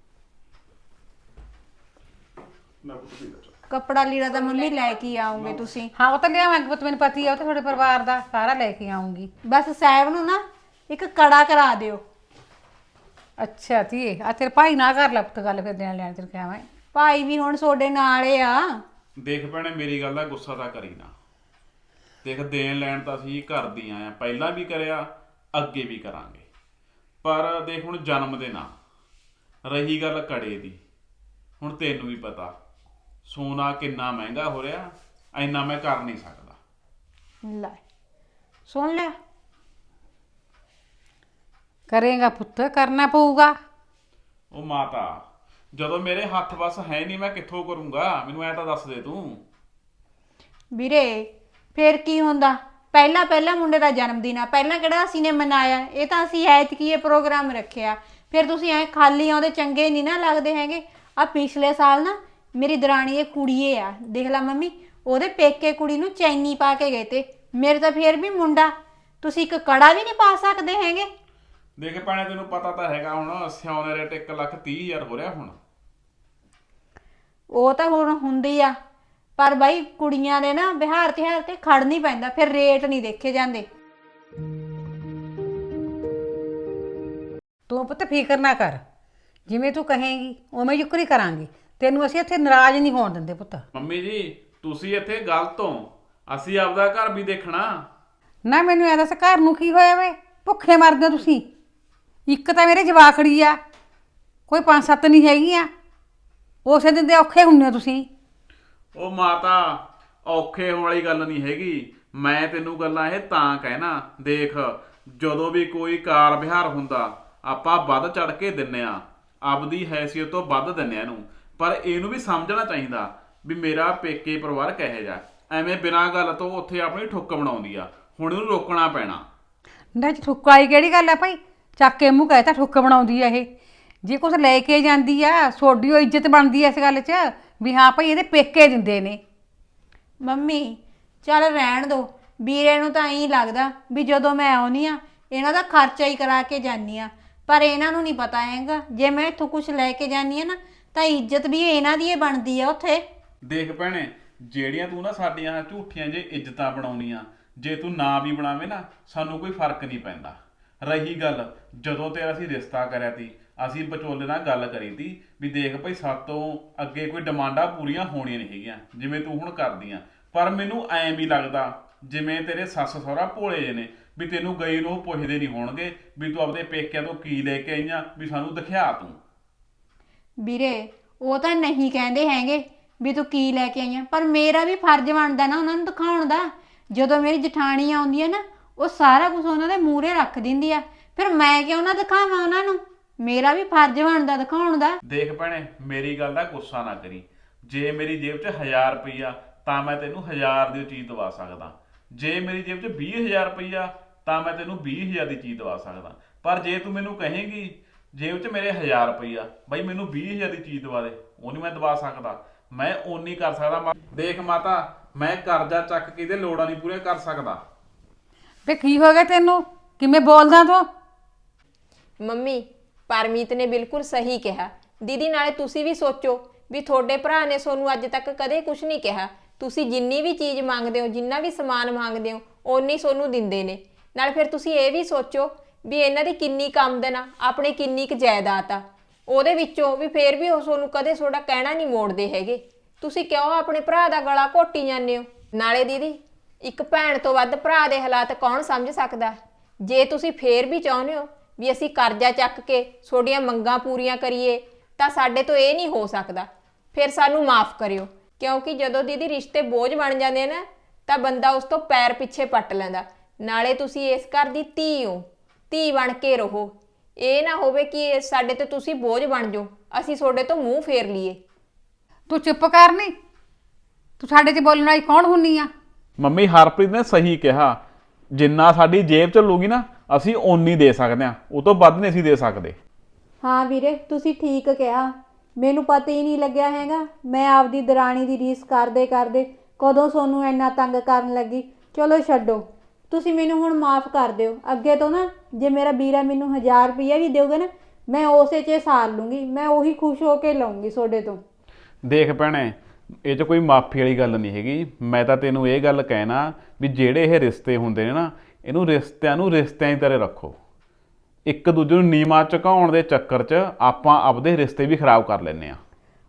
ਕੱਪੜਾ ਲੀੜਾ ਤਾਂ ਮੰਮੀ ਲੈ ਕੇ ਆਉਂਗੇ ਤੁਸੀਂ। ਹਾਂ ਉਹ ਤਾਂ ਲਿਆਵਾਂਗੇ ਪੁੱਤ ਮੈਨੂੰ ਪਤੀ ਆ ਉਹ ਤਾਂ ਤੁਹਾਡੇ ਪਰਿਵਾਰ ਦਾ ਸਾਰਾ ਲੈ ਕੇ ਆਉਂਗੀ। ਬਸ ਸਾਹਿਬ ਨੂੰ ਨਾ ਇੱਕ ਕੜਾ ਕਰਾ ਦਿਓ। ਅੱਛਾ ਧੀਏ ਆ ਤੇਰੇ ਭਾਈ ਨਾਲ ਕਰ ਲੈ ਪੁੱਤ ਗੱਲ ਫਿਰ ਦੇਣ ਲੈਣ ਤੇਰੇ ਕਿਹਾ ਮੈਂ ਭਾਈ ਵੀ ਹੁਣ ਤੁਹਾਡੇ ਨਾਲ ਏ ਆ। ਦੇਖ ਭੈਣੇ ਮੇਰੀ ਗੱਲ ਦਾ ਗੁੱਸਾ ਤਾਂ ਕਰੀ ਨਾ। ਦੇਖ ਦੇਣ ਲੈਣ ਤਾਂ ਅਸੀਂ ਕਰਦੀਆਂ ਆ। ਪਹਿਲਾਂ ਵੀ ਕਰਿਆ ਅੱਗੇ ਵੀ ਕਰਾਂਗੇ। ਪਰ ਦੇਖ ਹੁਣ ਜਨਮ ਦੇ ਨਾ ਰਹੀ ਗੱਲ ਕੜੇ ਦੀ। ਹੁਣ ਤੈਨੂੰ ਵੀ ਪਤਾ ਸੋਨਾ ਕਿੰਨਾ ਮਹਿੰਗਾ ਹੋ ਰਿਹਾ ਐਨਾ ਮੈਂ ਕਰ ਨਹੀਂ ਸਕਦਾ। ਲੈ ਸੁਣ ਲਿਆ ਕਰੇਗਾ ਪੁੱਤ ਕਰਨਾ ਪਊਗਾ। ਉਹ ਮਾਤਾ ਜਦੋਂ ਮੇਰੇ ਹੱਥ ਵਸ ਹੈ ਨਹੀਂ ਮੈਂ ਕਿੱਥੋਂ ਕਰੂੰਗਾ? ਮੈਨੂੰ ਐ ਤਾਂ ਦੱਸ ਦੇ ਤੂੰ। ਵੀਰੇ ਫੇਰ ਕੀ ਹੁੰਦਾ? ਪਹਿਲਾ ਪਹਿਲਾ ਮੁੰਡੇ ਦਾ ਜਨਮ ਦਿਨ ਆ ਪਹਿਲਾਂ ਕਿਹੜਾ ਅਸੀਂ ਨੇ ਮਨਾਇਆ? ਇਹ ਤਾਂ ਅਸੀਂ ਐਤਕੀ ਇਹ ਪ੍ਰੋਗਰਾਮ ਰੱਖਿਆ। ਫਿਰ ਤੁਸੀਂ ਐ ਖਾਲੀ ਆਉਂਦੇ ਚੰਗੇ ਨਹੀਂ ਨਾ ਲੱਗਦੇ ਹੈਗੇ। ਆ ਪਿਛਲੇ ਸਾਲ ਨਾ ਮੇਰੀ ਦਰਾਣੀ ਇਹ ਕੁੜੀਏ ਆ ਦੇਖ ਲੈ ਮੰਮੀ ਉਹਦੇ ਪੇਕੇ ਕੁੜੀ ਨੂੰ ਚੈਨੀ ਪਾ ਕੇ ਗਏ ਤੇ। ਮੇਰੇ ਤਾਂ ਫੇਰ ਵੀ ਮੁੰਡਾ ਤੁਸੀਂ ਇੱਕ ਕੜਾ ਵੀ ਨਹੀਂ ਪਾ ਸਕਦੇ ਹੈਗੇ? ਦੇਖ ਭੈਣੇ ਤੈਨੂੰ ਪਤਾ ਤਾਂ ਹੈਗਾ ਹੁਣ ਸਿਆਉਣੇ ਰੇਟ 1 ਲੱਖ 30 ਹਜ਼ਾਰ ਹੋ ਰਿਹਾ ਹੁਣ। ਉਹ ਤਾਂ ਹੁਣ ਹੁੰਦੀ ਆ। ਪਰ ਬਾਈ ਕੁੜੀਆਂ ਦੇ ਨਾ ਬਿਹਾਰ ਤਿਹਾਰ ਤੇ ਖੜ ਨਹੀਂ ਪੈਂਦਾ ਫਿਰ ਰੇਟ ਨਹੀਂ ਦੇਖੇ ਜਾਂਦੇ। ਤੂੰ ਪੁੱਤ ਫਿਕਰ ਨਾ ਕਰ। ਜਿਵੇਂ ਤੂੰ ਕਹੇਂਗੀ ਉਵੇਂ ਯੁਕਰੀ ਕਰਾਂਗੇ। ਤੈਨੂੰ ਅਸੀਂ ਇੱਥੇ ਨਾਰਾਜ਼ ਨਹੀਂ ਹੋਣ ਦਿੰਦੇ ਪੁੱਤ। ਮੰਮੀ ਜੀ ਤੁਸੀਂ ਇੱਥੇ ਗਲਤ ਹੋ। ਅਸੀਂ ਆਪਦਾ ਘਰ ਵੀ ਦੇਖਣਾ। ਨਾ ਮੈਨੂੰ ਐ ਦੱਸ ਘਰ ਨੂੰ ਕੀ ਹੋਇਆ ਵੇ? ਭੁੱਖੇ ਮਰਦੇ ਹੋ ਤੁਸੀਂ। ਇੱਕ ਤਾਂ ਮੇਰੇ ਜਵਾਖੜੀ ਆ। ਕੋਈ ਪੰਜ ਸੱਤ ਨਹੀਂ ਹੈਗੀਆਂ। ਉਸੇ ਦਿਨ ਦੇ ਔਖੇ ਹੁੰਨੇ ਹੋ ਤੁਸੀਂ। ਉਹ ਮਾਤਾ, ਔਖੇ ਹੋਣ ਵਾਲੀ ਗੱਲ ਨਹੀਂ ਹੈਗੀ। ਮੈਂ ਤੈਨੂੰ ਗੱਲਾਂ ਇਹ ਤਾਂ ਕਹਿਣਾ, ਦੇਖ, ਜਦੋਂ ਵੀ ਕੋਈ ਕਾਰ ਵਿਹਾਰ ਹੁੰਦਾ, ਆਪਾਂ ਵੱਧ ਚੜ ਕੇ ਦਿੰਨੇ ਆ। ਆਪਦੀ ਹੈਸੀਅਤ ਤੋਂ ਵੱਧ ਦਿੰਨੇ ਆ ਇਹਨੂੰ। ਪਰ ਇਹਨੂੰ ਵੀ ਸਮਝਣਾ ਚਾਹੀਦਾ ਵੀ ਮੇਰਾ ਪੇਕੇ ਪਰਿਵਾਰ ਕਹੇ ਜਾ ਐਵੇਂ ਬਿਨਾਂ ਗੱਲ ਤੋਂ ਉੱਥੇ ਆਪਣੀ ਠੁੱਕ ਬਣਾਉਂਦੀ ਆ। ਹੁਣ ਇਹਨੂੰ ਰੋਕਣਾ ਪੈਣਾ। ਨਾ ਚ ਠੁੱਕ ਵਾਲੀ ਕਿਹੜੀ ਗੱਲ ਆ ਭਾਈ? ਚੱਕ ਕੇ ਮੂੰਹ ਕਹਿਤਾ ਠੁੱਕ ਬਣਾਉਂਦੀ ਆ ਇਹ। ਜੇ ਕੁਝ ਲੈ ਕੇ ਜਾਂਦੀ ਆ, ਸੋਡੀ ਉਹ ਇੱਜ਼ਤ ਬਣਦੀ ਆ ਇਸ ਗੱਲ 'ਚ। ਵੀ ਹਾਂ ਭਾਈ ਇਹਦੇ ਪੇਕੇ ਦਿੰਦੇ ਨੇ। ਮੰਮੀ ਚੱਲ ਰਹਿਣ ਦੋ। ਵੀਰੇ ਨੂੰ ਤਾਂ ਐਂ ਲੱਗਦਾ ਵੀ ਜਦੋਂ ਮੈਂ ਆਉਣੀ ਆ ਇਹਨਾਂ ਦਾ ਖਰਚਾ ਹੀ ਕਰਾ ਕੇ ਜਾਨੀ ਆ। ਪਰ ਇਹਨਾਂ ਨੂੰ ਨਹੀਂ ਪਤਾ ਹੈਗਾ। ਜੇ ਮੈਂ ਇੱਥੋਂ ਕੁਝ ਲੈ ਕੇ ਜਾਨੀ ਆ ਨਾ ਤਾਂ ਇੱਜ਼ਤ ਵੀ ਇਹਨਾਂ ਦੀ ਹੀ ਬਣਦੀ ਆ ਉੱਥੇ। ਦੇਖ ਭੈਣੇ ਜਿਹੜੀਆਂ ਤੂੰ ਨਾ ਸਾਡੀਆਂ ਝੂਠੀਆਂ ਜੇ ਇੱਜ਼ਤਾਂ ਬਣਾਉਣੀਆਂ ਜੇ ਤੂੰ ਨਾ ਵੀ ਬਣਾਵੇਂ ਨਾ ਸਾਨੂੰ ਕੋਈ ਫ਼ਰਕ ਨਹੀਂ ਪੈਂਦਾ। ਰਹੀ ਗੱਲ ਜਦੋਂ ਤੇ ਅਸੀਂ ਰਿਸ਼ਤਾ ਕਰਿਆ ਤੀ ਅਸੀਂ ਵਿਚੋਲੇ ਨਾਲ ਗੱਲ ਕਰੀ ਤੀ ਵੀ ਦੇਖ ਭਾਈ ਸਾਤੋਂ ਅੱਗੇ ਕੋਈ ਡਿਮਾਂਡਾਂ ਪੂਰੀਆਂ ਹੋਣੀਆਂ ਨਹੀਂ ਹੈਗੀਆਂ, ਜਿਵੇਂ ਤੂੰ ਹੁਣ ਕਰਦੀਆਂ ਪਰ ਮੈਨੂੰ ਐਂ ਵੀ ਲੱਗਦਾ, ਜਿਵੇਂ ਤੇਰੇ ਸੱਸ ਸਹੁਰਾ ਭੋਲੇ ਜੇ ਨੇ, ਵੀ ਤੈਨੂੰ ਗਈ ਨੂੰ ਉਹ ਪੁੱਛਦੇ ਨਹੀਂ ਹੋਣਗੇ ਵੀ ਤੂੰ ਆਪਦੇ ਪੇਕਿਆਂ ਤੋਂ ਕੀ ਲੈ ਕੇ ਆਈਆਂ, ਵੀ ਸਾਨੂੰ ਦਿਖਾ ਤੂੰ। ਵੀਰੇ, ਉਹ ਤਾਂ ਨਹੀਂ ਕਹਿੰਦੇ ਹੈਗੇ ਵੀ ਤੂੰ ਕੀ ਲੈ ਕੇ ਆਈਆਂ, ਪਰ ਮੇਰਾ ਵੀ ਫਰਜ਼ ਬਣਦਾ ਨਾ ਉਹਨਾਂ ਨੂੰ ਦਿਖਾਉਣ ਦਾ। ਜਦੋਂ ਮੇਰੀ ਜਠਾਣੀ ਆਉਂਦੀ ਹੈ ਨਾ, ਉਹ ਸਾਰਾ ਕੁਝ ਉਹਨਾਂ ਦੇ ਮੂਹਰੇ ਰੱਖ ਦਿੰਦੀ ਆ। ਫਿਰ ਮੈਂ ਕਿਉਂ ਨਾ ਦਿਖਾਵਾਂ ਉਹਨਾਂ ਨੂੰ? ਮੇਰਾ ਵੀ ਫਰਜ਼ ਬਣਦਾ ਦਿਖਾਉਣ ਦਾ। ਦੇਖ ਭੈਣੇ ਮੇਰੀ ਗੱਲ ਦਾ ਗੁੱਸਾ ਨਾ ਕਰੀ। ਜੇ ਮੇਰੀ ਜੇਬ 'ਚ 1000 ਰੁਪਈਆ ਤਾਂ ਮੈਂ ਤੈਨੂੰ 1000 ਦੀ ਚੀਜ਼ ਦਵਾ ਸਕਦਾ। ਜੇ ਮੇਰੀ ਜੇਬ 'ਚ 20000 ਰੁਪਈਆ ਤਾਂ ਮੈਂ ਤੈਨੂੰ 20000 ਦੀ ਚੀਜ਼ ਦਵਾ ਸਕਦਾ। ਪਰ ਜੇ ਤੂੰ ਮੈਨੂੰ ਕਹੇਂਗੀ ਜੇਬ 'ਚ ਮੇਰੇ 1000 ਰੁਪਈਆ ਬਾਈ ਮੈਨੂੰ 20000 ਦੀ ਚੀਜ਼ ਦਵਾ ਦੇ ਉਹ ਨਹੀਂ ਮੈਂ ਦਵਾ ਸਕਦਾ। ਮੈਂ ਓਨੀ ਕਰ ਸਕਦਾ ਮਾ- ਦੇਖ ਮਾਤਾ ਮੈਂ ਕਰਜ਼ਾ ਚੱਕ ਕੇ ਇਹਦੇ ਲੋੜਾਂ ਨਹੀਂ ਪੂਰੀਆਂ ਕਰ ਸਕਦਾ। ਵੇ ਕੀ ਹੋ ਗਿਆ ਤੈਨੂੰ? ਕਿਵੇਂ ਬੋਲਦਾ ਤੂੰ? ਮੰਮੀ ਪਰਮੀਤ ਨੇ ਬਿਲਕੁਲ ਸਹੀ ਕਿਹਾ। ਦੀਦੀ, ਨਾਲੇ ਤੁਸੀਂ ਵੀ ਸੋਚੋ ਵੀ ਤੁਹਾਡੇ ਭਰਾ ਨੇ ਤੁਹਾਨੂੰ ਅੱਜ ਤੱਕ ਕਦੇ ਕੁਝ ਨਹੀਂ ਕਿਹਾ। ਤੁਸੀਂ ਜਿੰਨੀ ਵੀ ਚੀਜ਼ ਮੰਗਦੇ ਹੋ, ਜਿੰਨਾ ਵੀ ਸਮਾਨ ਮੰਗਦੇ ਹੋ, ਓਨੀ ਤੁਹਾਨੂੰ ਦਿੰਦੇ ਨੇ। ਨਾਲ ਫਿਰ ਤੁਸੀਂ ਇਹ ਵੀ ਸੋਚੋ ਵੀ ਇਹਨਾਂ ਦੀ ਕਿੰਨੀ ਕੁ ਆਮਦਨ ਆ, ਆਪਣੇ ਕਿੰਨੀ ਕੁ ਜਾਇਦਾਦ ਆ। ਉਹਦੇ ਵਿੱਚੋਂ ਵੀ ਫੇਰ ਵੀ ਉਹ ਤੁਹਾਨੂੰ ਕਦੇ ਤੁਹਾਡਾ ਕਹਿਣਾ ਨਹੀਂ ਮੋੜਦੇ ਹੈਗੇ। ਤੁਸੀਂ ਕਿਉਂ ਆਪਣੇ ਭਰਾ ਦਾ ਗਲਾ ਘੋਟੀ ਜਾਂਦੇ ਹੋ? ਨਾਲੇ ਦੀਦੀ, ਇੱਕ ਭੈਣ ਤੋਂ ਵੱਧ ਭਰਾ ਦੇ ਹਾਲਾਤ ਕੌਣ ਸਮਝ ਸਕਦਾ? ਜੇ ਤੁਸੀਂ ਫੇਰ ਵੀ ਚਾਹੁੰਦੇ ਹੋ ਵੀ ਅਸੀਂ ਕਰਜ਼ਾ ਚੱਕ ਕੇ ਤੁਹਾਡੀਆਂ ਮੰਗਾਂ ਪੂਰੀਆਂ ਕਰੀਏ ਤਾਂ ਸਾਡੇ ਤੋਂ ਇਹ ਨਹੀਂ ਹੋ ਸਕਦਾ। ਫਿਰ ਸਾਨੂੰ ਮਾਫ ਕਰਿਓ। ਕਿਉਂਕਿ ਜਦੋਂ ਦੀਦੀ ਰਿਸ਼ਤੇ ਬੋਝ ਬਣ ਜਾਂਦੇ ਨਾ ਤਾਂ ਬੰਦਾ ਉਸ ਤੋਂ ਪੈਰ ਪਿੱਛੇ ਪੱਟ ਲੈਂਦਾ। ਨਾਲੇ ਤੁਸੀਂ ਇਸ ਘਰ ਦੀ ਧੀ ਹੋ। ਧੀ ਬਣ ਕੇ ਰਹੋ। ਇਹ ਨਾ ਹੋਵੇ ਕਿ ਇਹ ਸਾਡੇ ਤੇ ਤੁਸੀਂ ਬੋਝ ਬਣ ਜਾਓ। ਅਸੀਂ ਤੁਹਾਡੇ ਤੋਂ ਮੂੰਹ ਫੇਰ ਲਈਏ। ਤੂੰ ਚੁੱਪ ਕਰ ਨੀ। ਤੂੰ ਸਾਡੇ 'ਚ ਬੋਲਣ ਵਾਲੀ ਕੌਣ ਹੁੰਨੀ ਆ? ਮੰਮੀ ਹਰਪ੍ਰੀਤ ਨੇ ਸਹੀ ਕਿਹਾ। ਜਿੰਨਾ ਸਾਡੀ ਜੇਬ ਚੱਲੂਗੀ ਨਾ ਅਸੀਂ ਓਨੀ ਦੇ ਸਕਦੇ ਆ ਉਹ ਤੋਂ ਵੱਧ ਨਹੀਂ ਅਸੀਂ ਦੇ ਸਕਦੇ। ਹਾਂ ਵੀਰੇ ਤੁਸੀਂ ਠੀਕ ਕਿਹਾ। ਮੈਨੂੰ ਪਤਾ ਹੀ ਨਹੀਂ ਲੱਗਿਆ ਹੈਗਾ। ਮੈਂ ਆਪਦੀ ਦਰਾਣੀ ਦੀ ਰੀਸ ਕਰਦੇ ਕਰਦੇ ਕਦੋਂ ਸੋਨੂੰ ਇੰਨਾ ਤੰਗ ਕਰਨ ਲੱਗੀ। ਚਲੋ ਛੱਡੋ। ਤੁਸੀਂ ਮੈਨੂੰ ਹੁਣ ਮਾਫ ਕਰ ਦਿਓ। ਅੱਗੇ ਤੋਂ ਨਾ ਜੇ ਮੇਰਾ ਵੀਰਾ ਮੈਨੂੰ 1000 ਰੁਪਇਆ ਵੀ ਦੇਊਗਾ ਨਾ ਮੈਂ ਉਸੇ 'ਚ ਸਾਰ ਲੂੰਗੀ। ਮੈਂ ਉਹੀ ਖੁਸ਼ ਹੋ ਕੇ ਲਵਾਂਗੀ ਤੁਹਾਡੇ ਤੋਂ। ਦੇਖ ਭੈਣੇ ਇਹ 'ਚ ਕੋਈ ਮਾਫੀ ਵਾਲੀ ਗੱਲ ਨਹੀਂ ਹੈਗੀ। ਮੈਂ ਤਾਂ ਤੈਨੂੰ ਇਹ ਗੱਲ ਕਹਿਣਾ ਵੀ ਜਿਹੜੇ ਇਹ ਰਿਸ਼ਤੇ ਹੁੰਦੇ ਨੇ ਨਾ ਇਹਨੂੰ ਰਿਸ਼ਤਿਆਂ ਨੂੰ ਰਿਸ਼ਤਿਆਂ ਦੀ ਤਰ੍ਹਾਂ ਰੱਖੋ। ਇੱਕ ਦੂਜੇ ਨੂੰ ਨੀਵਾਂ ਝੁਕਾਉਣ ਦੇ ਚੱਕਰ 'ਚ ਆਪਾਂ ਆਪਦੇ ਰਿਸ਼ਤੇ ਵੀ ਖਰਾਬ ਕਰ ਲੈਂਦੇ ਆ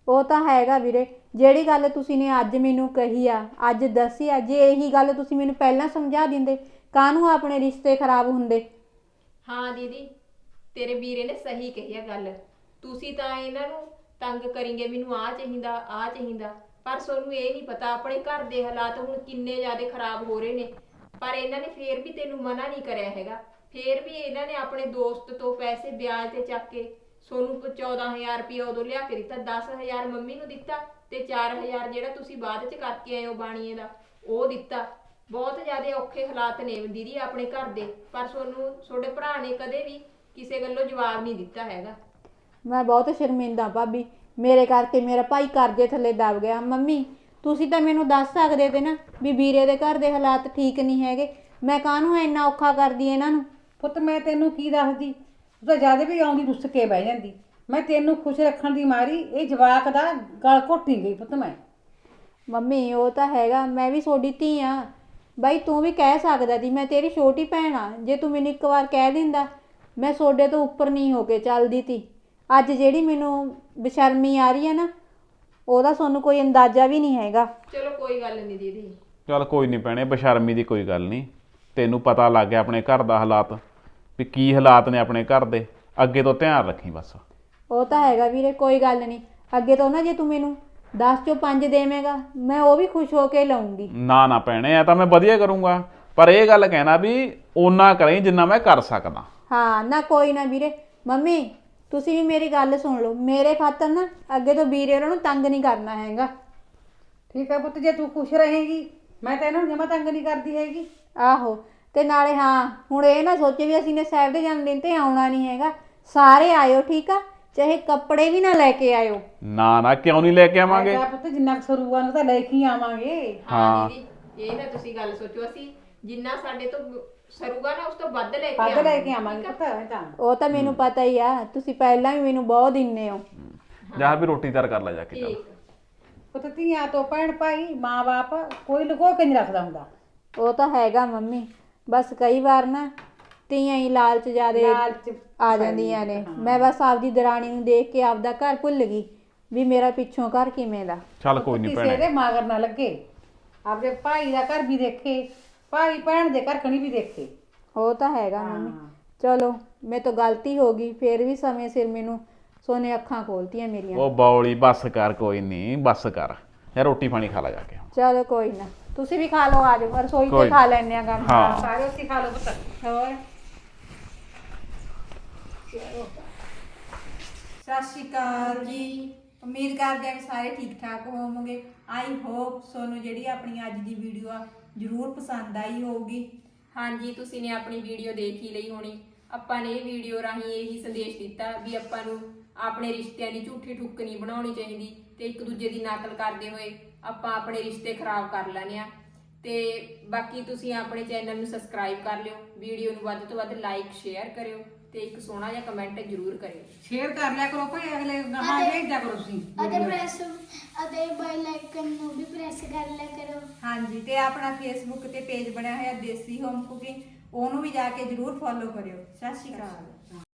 ਉਹ ਤਾਂ ਹੈਗਾ ਵੀਰੇ ਜਿਹੜੀ ਗੱਲ ਤੁਸੀਂ ਨੇ ਅੱਜ ਮੈਨੂੰ ਕਹੀ ਆ ਅੱਜ ਦੱਸੀ ਆ ਜੇ ਇਹੀ ਗੱਲ ਤੁਸੀਂ ਮੈਨੂੰ ਪਹਿਲਾਂ ਸਮਝਾ ਦਿੰਦੇ ਕਾਹਨੂੰ ਆਪਣੇ ਰਿਸ਼ਤੇ ਖਰਾਬ ਹੁੰਦੇ? ਹਾਂ ਦੀਦੀ ਤੇਰੇ ਵੀਰੇ ਨੇ ਸਹੀ ਕਹੀ ਆ ਗੱਲ। ਤੁਸੀਂ ਤਾਂ ਇਹਨਾਂ ਨੂੰ ਤੰਗ ਕਰੀਂਗੇ ਮੈਨੂੰ ਆ ਚਾਹੀਦਾ ਆ ਚਾਹੀਦਾ। ਪਰ ਤੁਹਾਨੂੰ ਇਹ ਨਹੀਂ ਪਤਾ ਆਪਣੇ ਘਰ ਦੇ ਹਾਲਾਤ ਹੁਣ ਕਿੰਨੇ ਜ਼ਿਆਦਾ ਖਰਾਬ ਹੋ ਰਹੇ ਨੇ। ਪਰ ਇਹਨਾਂ ਨੇ ਫੇਰ ਵੀ ਤੈਨੂੰ ਮਨਾ ਨਹੀਂ ਕਰਿਆ ਹੈਗਾ। ਫੇਰ ਵੀ ਇਹਨਾਂ ਨੇ ਆਪਣੇ ਦੋਸਤ ਤੋਂ ਪੈਸੇ ਵਿਆਜ ਤੇ ਚੱਕ ਕੇ ਸੋਨੂੰ 14000 ਰੁਪਏ ਉਦੋਂ ਲਿਆ ਕੇ ਦਿੱਤਾ 10000 ਮੰਮੀ ਨੂੰ ਦਿੱਤਾ ਤੇ 4000 ਜਿਹੜਾ ਤੁਸੀਂ ਬਾਅਦ ਚ ਕਰਕੇ ਆਏ ਹੋ ਬਾਣੀਏ ਦਾ, ਉਹ ਦਿੱਤਾ। ਬਹੁਤ ਜ਼ਿਆਦਾ ਔਖੇ ਹਾਲਾਤ ਨੇ ਦੀਦੀ ਆਪਣੇ ਘਰ ਦੇ, ਪਰ ਤੁਹਾਨੂੰ ਤੁਹਾਡੇ ਭਰਾ ਨੇ ਕਦੇ ਵੀ ਕਿਸੇ ਗੱਲੋਂ ਜਵਾਬ ਨਹੀਂ ਦਿੱਤਾ ਹੈਗਾ। ਮੈਂ ਬਹੁਤ ਸ਼ਰਮਿੰਦਾ, ਭਾਬੀ। ਮੇਰੇ ਕਰਕੇ ਮੇਰਾ ਭਾਈ ਕਰਜ਼ੇ ਥੱਲੇ ਦਬ ਗਿਆ। ਮੰਮੀ ਤੁਸੀਂ ਤਾਂ ਮੈਨੂੰ ਦੱਸ ਸਕਦੇ ਤੇ ਨਾ ਵੀ ਵੀਰੇ ਦੇ ਘਰ ਦੇ ਹਾਲਾਤ ਠੀਕ ਨਹੀਂ ਹੈਗੇ। ਮੈਂ ਕਾਹਨੂੰ ਇੰਨਾ ਔਖਾ ਕਰਦੀ ਇਹਨਾਂ ਨੂੰ? ਪੁੱਤ ਮੈਂ ਤੈਨੂੰ ਕੀ ਦੱਸਦੀ? ਤੂੰ ਤਾਂ ਜਦ ਵੀ ਆਉਂਦੀ ਰੁੱਸ ਕੇ ਬਹਿ ਜਾਂਦੀ। ਮੈਂ ਤੈਨੂੰ ਖੁਸ਼ ਰੱਖਣ ਦੀ ਮਾਰੀ ਇਹ ਜਵਾਕ ਦਾ ਗਲ ਘੋਟੀ ਗਈ ਪੁੱਤ ਮੈਂ। ਮੰਮੀ ਉਹ ਤਾਂ ਹੈਗਾ ਮੈਂ ਵੀ ਤੁਹਾਡੀ ਧੀ ਆ ਬਾਈ ਤੂੰ ਵੀ ਕਹਿ ਸਕਦਾ ਸੀ ਮੈਂ ਤੇਰੀ ਛੋਟੀ ਭੈਣ ਆ ਜੇ ਤੂੰ ਮੈਨੂੰ ਇੱਕ ਵਾਰ ਕਹਿ ਦਿੰਦਾ ਮੈਂ ਤੁਹਾਡੇ ਤੋਂ ਉੱਪਰ ਨਹੀਂ ਹੋ ਕੇ ਚੱਲਦੀ ਤੀ। ਅੱਜ ਜਿਹੜੀ ਮੈਨੂੰ ਬੇਸ਼ਰਮੀ ਆ ਰਹੀ ਹੈ ਨਾ ਉਹਦਾ ਤੁਹਾਨੂੰ ਕੋਈ ਅੰਦਾਜ਼ਾ ਵੀ ਨਹੀਂ ਹੈਗਾ। ਚਲੋ ਕੋਈ ਗੱਲ ਨਹੀਂ ਦੀਦੀ। ਚੱਲ ਕੋਈ ਨਹੀਂ ਭੈਣੇ ਬਸ਼ਰਮੀ ਦੀ ਕੋਈ ਗੱਲ ਨਹੀਂ। ਤੈਨੂੰ ਪਤਾ ਲੱਗ ਗਿਆ ਆਪਣੇ ਘਰ ਦਾ ਹਾਲਾਤ ਵੀ ਕੀ ਹਾਲਾਤ ਨੇ ਆਪਣੇ ਘਰ ਦੇ। ਅੱਗੇ ਤੋਂ ਧਿਆਨ ਰੱਖੀ ਬਸ। ਉਹ ਤਾਂ ਹੈਗਾ ਵੀਰੇ ਕੋਈ ਗੱਲ ਨਹੀਂ। ਅੱਗੇ ਤੋਂ ਨਾ ਜੇ ਤੂੰ ਮੈਨੂੰ 10 ਚੋਂ 5 ਦੇਵੇਂਗਾ ਮੈਂ ਉਹ ਵੀ ਖੁਸ਼ ਹੋ ਕੇ ਲਵਾਂਗੀ ਨਾ ਨਾ ਭੈਣੇ ਐ ਤਾਂ ਮੈਂ ਵਧੀਆ ਕਰੂੰਗਾ। ਪਰ ਇਹ ਗੱਲ ਕਹਿਣਾ ਵੀ ਓਨਾ ਕਰੇ ਜਿੰਨਾ ਮੈਂ ਕਰ ਸਕਦਾ। ਹਾਂ ਨਾ ਕੋਈ ਨਾ ਵੀਰੇ। ਮੰਮੀ ਤੁਸੀਂ ਵੀ ਮੇਰੀ ਗੱਲ ਸੁਣ ਲਓ। ਮੇਰੇ ਖਾਤਰ ਨਾ ਅੱਗੇ ਤੋਂ ਵੀਰੇ ਉਹਨਾਂ ਨੂੰ ਤੰਗ ਨਹੀਂ ਕਰਨਾ ਹੈਗਾ। ਠੀਕ ਹੈ ਪੁੱਤ ਜੇ ਤੂੰ ਖੁਸ਼ ਰਹੇਗੀ ਮੈਂ ਤਾਂ ਇਹਨਾਂ ਨੂੰ ਜਮਾ ਤੰਗ ਨਹੀਂ ਕਰਦੀ ਹੈਗੀ। ਆਹੋ ਤੇ ਨਾਲੇ ਹਾਂ ਹੁਣ ਇਹ ਨਾ ਸੋਚੇ ਵੀ ਅਸੀਂ ਨੇ ਸਾਹਿਬ ਦੇ ਜਨਮ ਦਿਨ ਤੇ ਆਉਣਾ ਨਹੀਂ ਹੈਗਾ। ਸਾਰੇ ਆਇਓ ਠੀਕ ਆ? ਚਾਹੇ ਕੱਪੜੇ ਵੀ ਨਾ ਲੈ ਕੇ ਆਇਓ। ਨਾ ਨਾ ਕਿਉਂ ਨਹੀਂ ਲੈ ਕੇ ਆਵਾਂਗੇ? ਆਏਗਾ ਪੁੱਤ ਜਿੰਨਾ ਕੁ ਸਰੂਗਾ ਨੂੰ ਤਾਂ ਲੈ ਕੇ ਹੀ ਆਵਾਂਗੇ। ਹਾਂ। ਦੀਦੀ ਇਹ ਨਾ ਤੁਸੀਂ ਗੱਲ ਸੋਚੋ ਅਸੀਂ ਜਿੰਨਾ ਸਾਡੇ ਤੋਂ ਸਰੂਗਾ ਨਾ ਉਸ ਤੋਂ ਵੱਧ ਲੈ ਕੇ ਵੱਧ ਲੈ ਆਵਾਂਗੇ। ਕੇ ਆਵਾਂਗੇ ਪੁੱਤ ਇਹ ਤਾਂ। ਉਹ ਤਾਂ ਮੈਨੂੰ ਪਤਾ ਹੀ ਆ ਤੁਸੀਂ ਪਹਿਲਾਂ ਵੀ ਮੈਨੂੰ ਬਹੁਤ ਦਿੰਨੇ ਹੋ। ਜਾ ਵੀ ਰੋਟੀ ਤਿਆਰ ਕਰ ਲੈ ਜਾ ਕੇ ਚੱਲ ਠੀਕ ਪੁੱਤ ਧੀਆਂ ਤੋਂ ਭੈਣ ਭਾਈ ਮਾਂ-ਬਾਪ ਕੋਈ ਲੁਕੋ ਕੇ ਨਹੀਂ ਰੱਖਦਾ ਹੁੰਦਾ। ਉਹ ਤਾਂ ਹੈਗਾ ਮੰਮੀ ਬਸ ਕਈ ਵਾਰ ਨਾ ਧੀਆਂ ਹੀ ਲਾਲਚ ਜਿਆਦੇ ਲਾਲਚ ਆ ਜਾਂਦੀਆਂ ਨੇ। ਮੈਂ ਬਸ ਆਪਦੀ ਦਰਾਣੀ ਨੂੰ ਦੇਖ ਕੇ ਆਪਦਾ ਘਰ ਭੁੱਲ ਗਈ ਵੀ ਮੇਰਾ ਪਿੱਛੋਂ ਘਰ ਕਿਵੇਂ ਦਾ। ਚੱਲ ਕੋਈ ਨਹੀਂ ਕਿਸੇ ਭੈਣੇ। ਦੇ ਮਾਗਰ ਨਾ ਲੱਗੇ। ਆਪਦੇ ਭਾਈ ਦਾ ਘਰ ਵੀ ਦੇਖੇ। ਭਾਈ ਭੈਣ ਦੇ ਘਰ ਕਣੀ ਵੀ ਦੇਖੇ। ਉਹ ਤਾਂ ਹੈਗਾ ਮੰਮੀ। ਚਲੋ ਮੇਰੇ ਤੋਂ ਗਲਤੀ ਹੋ ਗਈ ਫੇਰ ਵੀ ਸਮੇਂ ਸਿਰ ਮੈਨੂੰ ਸੋਨੇ ਅੱਖਾਂ ਖੋਲਤੀਆਂ ਮੇਰੀਆਂ। ਉਹ ਬੌਲੀ ਬੱਸ ਕਰ ਕੋਈ ਨਹੀਂ ਬੱਸ ਕਰ। ਯਾਰ ਰੋਟੀ ਪਾਣੀ ਖਾ ਲੈ ਜਾ ਕੇ। ਚਲੋ ਕੋਈ ਨਾ। ਤੁਸੀਂ ਵੀ ਖਾ ਲਓ ਆ ਜਾਓ। ਰਸੋਈ ਕੋਈ ਤੇ ਖਾ ਲੈਣੇ ਆ ਹਾਂ। ਸਾਰੇ ਉੱਥੇ ਖਾ ਲਓ ਪੁੱਤ। ਹੋਰ? ਸਤਿ ਸ਼੍ਰੀ ਅਕਾਲ ਜੀ। ਉਮੀਦ ਕਰਦੇ ਹਾਂ ਕਿ ਸਾਰੇ ਠੀਕ ਠਾਕ ਹੋਵੋਗੇ। ਆਈ ਹੋਪ ਤੁਹਾਨੂੰ ਜਿਹੜੀ ਆਪਣੀ ਅੱਜ ਦੀ ਵੀਡੀਓ ਆ ਜਰੂਰ ਪਸੰਦ ਆਈ ਹੋਊਗੀ। ਹਾਂਜੀ, ਤੁਸੀਂ ਨੇ ਆਪਣੀ ਵੀਡੀਓ ਦੇਖ ਹੀ ਲਈ ਹੋਣੀ। ਆਪਾਂ ਨੇ ਇਹ ਵੀਡੀਓ ਰਾਹੀਂ ਇਹੀ ਸੰਦੇਸ਼ ਦਿੱਤਾ ਵੀ ਆਪਾਂ ਨੂੰ ਆਪਣੇ ਰਿਸ਼ਤਿਆਂ ਦੀ ਝੂਠੀ ਠੁੱਕ ਨਹੀਂ ਬਣਾਉਣੀ ਚਾਹੀਦੀ ਤੇ ਇੱਕ ਦੂਜੇ ਦੀ ਨਕਲ ਕਰਦੇ ਹੋਏ ਆਪਾਂ ਆਪਣੇ ਰਿਸ਼ਤੇ ਖਰਾਬ ਕਰ ਲੈਣੇ ਆ ਤੇ ਬਾਕੀ ਤੁਸੀਂ ਆਪਣੇ ਚੈਨਲ ਨੂੰ ਸਬਸਕ੍ਰਾਈਬ ਕਰ ਲਿਓ, ਵੀਡੀਓ ਨੂੰ ਵੱਧ ਤੋਂ ਵੱਧ ਲਾਈਕ ਸ਼ੇਅਰ ਕਰਿਓ। ਤੇ ਇੱਕ ਸੋਹਣਾ ਜਿਹਾ ਕਮੈਂਟ ਜ਼ਰੂਰ ਕਰਿਓ। ਸ਼ੇਅਰ ਕਰ ਲਿਆ ਕਰੋ ਭਾਈ ਅਗਲੇ ਗਾਹਾਂ ਭੇਜਦਾ ਕਰੋ ਤੁਸੀਂ। ਅਤੇ ਪ੍ਰੈਸ ਅਤੇ ਬੈਲ ਆਈਕਨ ਨੂੰ ਵੀ ਪ੍ਰੈਸ ਕਰ ਲਿਆ ਕਰੋ। ਹਾਂਜੀ ਤੇ ਆਪਣਾ ਫੇਸਬੁੱਕ ਤੇ ਪੇਜ ਬਣਿਆ ਹੋਇਆ ਦੇਸੀ ਹੋਮ ਕੁਕਿੰਗ ਉਹਨੂੰ ਵੀ ਜਾ ਕੇ ਜਰੂਰ ਫੋਲੋ ਕਰਿਓ। ਸਤਿ ਸ਼੍ਰੀ ਅਕਾਲ।